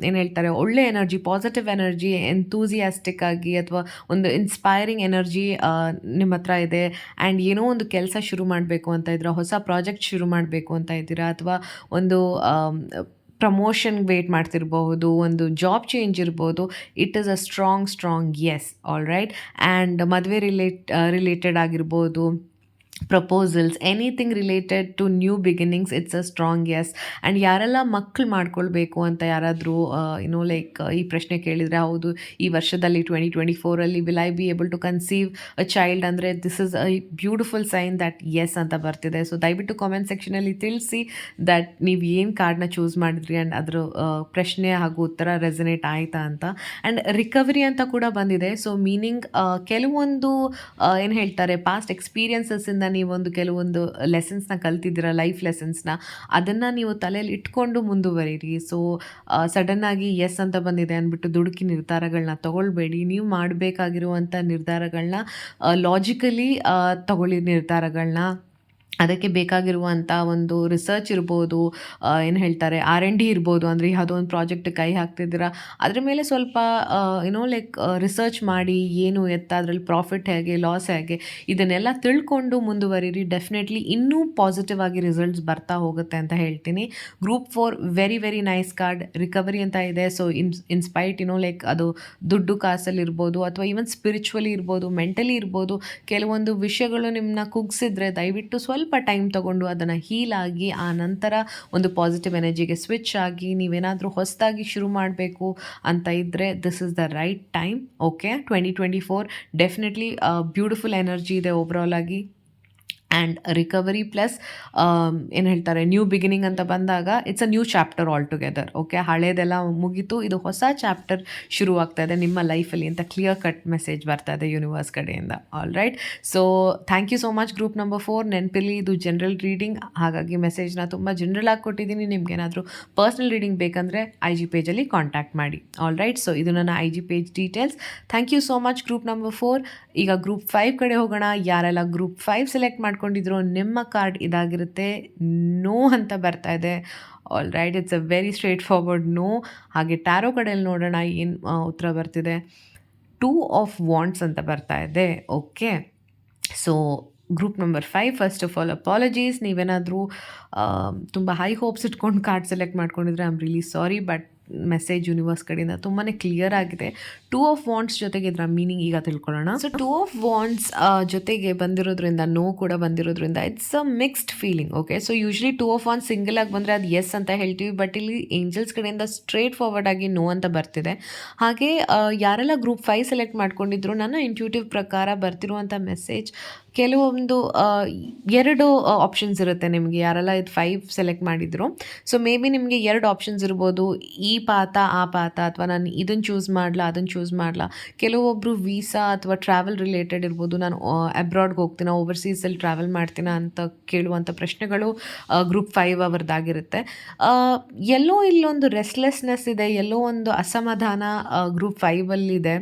ಏನು ಹೇಳ್ತಾರೆ, ಒಳ್ಳೆ ಎನರ್ಜಿ ಪಾಸಿಟಿವ್ ಎನರ್ಜಿ ಎಂತೂಸಿಯಾಸ್ಟಿಕ್ ಆಗಿ ಅಥವಾ ಒಂದು ಇನ್ಸ್ಪೈರಿಂಗ್ ಎನರ್ಜಿ ನಿಮ್ಮ ಹತ್ರ ಇದೆ. ಆ್ಯಂಡ್ ಏನೋ ಒಂದು ಕೆಲಸ ಶುರು ಮಾಡಬೇಕು ಅಂತ ಇದ್ದೀರಾ ಹೊಸ ಪ್ರಾಜೆಕ್ಟ್ ಶುರು ಮಾಡಬೇಕು ಅಂತ ಇದ್ದೀರಾ ಅಥವಾ ಒಂದು ಪ್ರಮೋಷನ್ಗೆ ವೇಟ್ ಮಾಡ್ತಿರ್ಬಹುದು, ಒಂದು ಜಾಬ್ ಚೇಂಜ್ ಇರ್ಬೋದು it is a strong strong yes all right and ಮದುವೆ ರಿಲೇಟ್ ರಿಲೇಟೆಡ್ ಆಗಿರ್ಬೋದು proposals anything related to new beginnings it's a strong yes and ಯಾರೆಲ್ಲ ಮಕ್ಕಳು ಮಾಡ್ಕೊಳ್ಬೇಕು ಅಂತ ಯಾರಾದರೂ ಯುನೋ ಲೈಕ್ ಈ ಪ್ರಶ್ನೆ ಕೇಳಿದರೆ, ಹೌದು, ಈ ವರ್ಷದಲ್ಲಿ twenty twenty ಫೋರಲ್ಲಿ will I be able to conceive a child ಅಂದರೆ this is a beautiful sign that yes ಅಂತ ಬರ್ತಿದೆ. ಸೊ ದಯವಿಟ್ಟು ಕಾಮೆಂಟ್ ಸೆಕ್ಷನಲ್ಲಿ ತಿಳಿಸಿ ದಟ್ ನೀವು ಏನು ಕಾರ್ಡ್ನ ಚೂಸ್ ಮಾಡಿದ್ರಿ ಆ್ಯಂಡ್ ಅದರ ಪ್ರಶ್ನೆ ಹಾಗೂ ಉತ್ತರ ರೆಸನೇಟ್ ಆಯಿತಾ ಅಂತ. ಆ್ಯಂಡ್ ರಿಕವರಿ ಅಂತ ಕೂಡ ಬಂದಿದೆ. ಸೊ ಮೀನಿಂಗ್ ಕೆಲವೊಂದು ಏನು ಹೇಳ್ತಾರೆ ಪಾಸ್ಟ್ ಎಕ್ಸ್ಪೀರಿಯನ್ಸಸ್ಸಿಂದ ನೀವೊಂದು ಕೆಲವೊಂದು ಲೆಸನ್ಸ್ನ ಕಲ್ತಿದ್ದೀರ ಲೈಫ್ ಲೆಸನ್ಸ್ನ ಅದನ್ನು ನೀವು ತಲೆಯಲ್ಲಿ ಇಟ್ಕೊಂಡು ಮುಂದುವರಿರಿ. ಸೊ ಸಡನ್ನಾಗಿ ಎಸ್ ಅಂತ ಬಂದಿದೆ ಅಂದ್ಬಿಟ್ಟು ದುಡುಕಿ ನಿರ್ಧಾರಗಳನ್ನ ತೊಗೊಳ್ಬೇಡಿ. ನೀವು ಮಾಡಬೇಕಾಗಿರುವಂಥ ನಿರ್ಧಾರಗಳನ್ನ ಲಾಜಿಕಲಿ ತಗೊಳ್ಳಿ ನಿರ್ಧಾರಗಳನ್ನ ಅದಕ್ಕೆ ಬೇಕಾಗಿರುವಂಥ ಒಂದು ರಿಸರ್ಚ್ ಇರ್ಬೋದು ಏನು ಹೇಳ್ತಾರೆ ಆರ್ ಎನ್ ಡಿ ಇರ್ಬೋದು, ಅಂದರೆ ಯಾವುದೋ ಒಂದು ಪ್ರಾಜೆಕ್ಟ್ ಕೈ ಹಾಕ್ತಿದ್ದೀರಾ, ಅದ್ರ ಮೇಲೆ ಸ್ವಲ್ಪ ಏನೋ ಲೈಕ್ ರಿಸರ್ಚ್ ಮಾಡಿ ಏನು ಎತ್ತ, ಅದರಲ್ಲಿ ಪ್ರಾಫಿಟ್ ಹೇಗೆ ಲಾಸ್ ಹೇಗೆ, ಇದನ್ನೆಲ್ಲ ತಿಳ್ಕೊಂಡು ಮುಂದುವರಿರಿ. ಡೆಫಿನೆಟ್ಲಿ ಇನ್ನೂ ಪಾಸಿಟಿವ್ ಆಗಿ ರಿಸಲ್ಟ್ಸ್ ಬರ್ತಾ ಹೋಗುತ್ತೆ ಅಂತ ಹೇಳ್ತೀನಿ. Group four very very nice card recovery ಅಂತ ಇದೆ. ಸೊ ಇನ್ ಇನ್ಸ್ಪೈಟ್ ಇನೋ ಲೈಕ್ ಅದು ದುಡ್ಡು ಕಾಸಲ್ಲಿ ಇರ್ಬೋದು, ಅಥವಾ ಈವನ್ ಸ್ಪಿರಿಚುವಲಿ ಇರ್ಬೋದು ಮೆಂಟಲಿ ಇರ್ಬೋದು, ಕೆಲವೊಂದು ವಿಷಯಗಳು ನಿಮ್ಮನ್ನ ಕುಗ್ಸಿದ್ರೆ ದಯವಿಟ್ಟು ಸ್ವಲ್ಪ ಸ್ವಲ್ಪ ಟೈಮ್ ತಗೊಂಡು ಅದನ್ನು ಹೀಲ್ ಆಗಿ, ಆ ನಂತರ ಒಂದು ಪಾಸಿಟಿವ್ ಎನರ್ಜಿಗೆ ಸ್ವಿಚ್ ಆಗಿ, ನೀವೇನಾದರೂ ಹೊಸದಾಗಿ ಶುರು ಮಾಡಬೇಕು ಅಂತ ಇದ್ದರೆ this is the right time okay twenty twenty four definitely beautiful energy ಇದೆ ಓವರಾಲ್ ಆಗಿ. ಆ್ಯಂಡ್ ರಿಕವರಿ ಪ್ಲಸ್ ಏನು ಹೇಳ್ತಾರೆ ನ್ಯೂ ಬಿಗಿನಿಂಗ್ ಅಂತ ಬಂದಾಗ it's a new chapter all together okay ಹಳೇದೆಲ್ಲ ಮುಗೀತು, ಇದು ಹೊಸ ಚಾಪ್ಟರ್ ಶುರುವಾಗ್ತಾ ಇದೆ, ನಿಮ್ಮ ಲೈಫಲ್ಲಿ ಅಂತ ಕ್ಲಿಯರ್ ಕಟ್ ಮೆಸೇಜ್ ಬರ್ತಾ ಇದೆ ಯೂನಿವರ್ಸ್ ಕಡೆಯಿಂದ all right so thank you so much group number four ನೆನಪಿಲಿ, ಇದು ಜನರಲ್ ರೀಡಿಂಗ್ ಹಾಗಾಗಿ ಮೆಸೇಜ್ನ ತುಂಬ ಜನರಲ್ ಆಗಿ ಕೊಟ್ಟಿದ್ದೀನಿ ನಿಮ್ಗೇನಾದರೂ ಪರ್ಸ್ನಲ್ ರೀಡಿಂಗ್ ಬೇಕಂದರೆ ಐ ಜಿ ಪೇಜಲ್ಲಿ ಕಾಂಟ್ಯಾಕ್ಟ್ ಮಾಡಿ ಆಲ್ ರೈಟ್ ಸೊ ಇದು ನನ್ನ I G page details thank you so much group number four ಈಗ ಗ್ರೂಪ್ ಫೈವ್ ಕಡೆ ಹೋಗೋಣ, ಯಾರೆಲ್ಲ ಗ್ರೂಪ್ ಫೈವ್ ಸೆಲೆಕ್ಟ್ ಮಾಡ್ಕೊಂಡು ಮಾಡ್ಕೊಂಡಿದ್ರು, ನಿಮ್ಮ ಕಾರ್ಡ್ ಇದಾಗಿರುತ್ತೆ ನೋ ಅಂತ ಬರ್ತಾ ಇದೆ. All right it's a very straightforward no ಹಾಗೆ ಟ್ಯಾರೋ ಕಡೆಯಲ್ಲಿ ನೋಡೋಣ ಏನು ಉತ್ತರ ಬರ್ತಿದೆ. ಟೂ ಆಫ್ ವಾಂಟ್ಸ್ ಅಂತ ಬರ್ತಾ ಇದೆ okay so group number five first of all apologies ನೀವೇನಾದರೂ ತುಂಬ ಹೈ ಹೋಪ್ಸ್ ಇಟ್ಕೊಂಡು ಕಾರ್ಡ್ ಸೆಲೆಕ್ಟ್ ಮಾಡ್ಕೊಂಡಿದ್ರೆ I am really sorry but message universe ಕಡೆಯಿಂದ ತುಂಬಾ ಕ್ಲಿಯರ್ ಆಗಿದೆ. ಟೂ ಆಫ್ ವಾಂಟ್ಸ್ ಜೊತೆಗೆ ಇದರ ಮೀನಿಂಗ್ ಈಗ ತಿಳ್ಕೊಳ್ಳೋಣ. ಸೊ ಟೂ ಆಫ್ ವಾಂಟ್ಸ್ ಜೊತೆಗೆ ಬಂದಿರೋದ್ರಿಂದ ನೋ ಕೂಡ ಬಂದಿರೋದ್ರಿಂದ it's a mixed feeling okay so usually two of von single ಆಗಿ ಬಂದರೆ ಅದು ಎಸ್ ಅಂತ ಹೇಳ್ತೀವಿ ಬಟ್ ಇಲ್ಲಿ ಏಂಜಲ್ಸ್ ಕಡೆಯಿಂದ ಸ್ಟ್ರೇಟ್ ಫಾರ್ವರ್ಡ್ ಆಗಿ ನೋ ಅಂತ ಬರ್ತಿದೆ. ಹಾಗೆ ಯಾರೆಲ್ಲ ಗ್ರೂಪ್ ಫೈವ್ ಸೆಲೆಕ್ಟ್ ಮಾಡ್ಕೊಂಡಿದ್ರು, ನನ್ನ ಇಂಟ್ಯೂಟಿವ್ ಪ್ರಕಾರ ಬರ್ತಿರುವಂಥ ಮೆಸೇಜ್ ಕೆಲವೊಂದು ಎರಡು ಆಪ್ಷನ್ಸ್ ಇರುತ್ತೆ ನಿಮಗೆ. ಯಾರೆಲ್ಲ ಇದು ಫೈವ್ ಸೆಲೆಕ್ಟ್ ಮಾಡಿದ್ರು. ಸೊ ಮೇ ಬಿ ನಿಮಗೆ ಎರಡು ಆಪ್ಷನ್ಸ್ ಇರ್ಬೋದು. ಈ ಪಾತ, ಆ ಪಾತ, ಅಥವಾ ನಾನು ಇದನ್ನು ಚೂಸ್ ಮಾಡಲಾ ಅದನ್ನು ಚೂಸ್ ಮಾಡಲಾ. ಕೆಲವೊಬ್ಬರು ವೀಸಾ ಅಥವಾ ಟ್ರಾವೆಲ್ ರಿಲೇಟೆಡ್ ಇರ್ಬೋದು. ನಾನು ಅಬ್ರಾಡ್ಗೆ ಹೋಗ್ತೀನ ಓವರ್ಸೀಸಲ್ಲಿ ಟ್ರಾವೆಲ್ ಮಾಡ್ತೀನ ಅಂತ ಕೇಳುವಂಥ ಪ್ರಶ್ನೆಗಳು ಗ್ರೂಪ್ ಫೈವ್ ಅವರದ್ದಾಗಿರುತ್ತೆ. ಎಲ್ಲೋ ಇಲ್ಲೊಂದು ರೆಸ್ಲೆಸ್ನೆಸ್ ಇದೆ, ಎಲ್ಲೋ ಒಂದು ಅಸಮಾಧಾನ ಗ್ರೂಪ್ ಫೈವಲ್ಲಿದೆ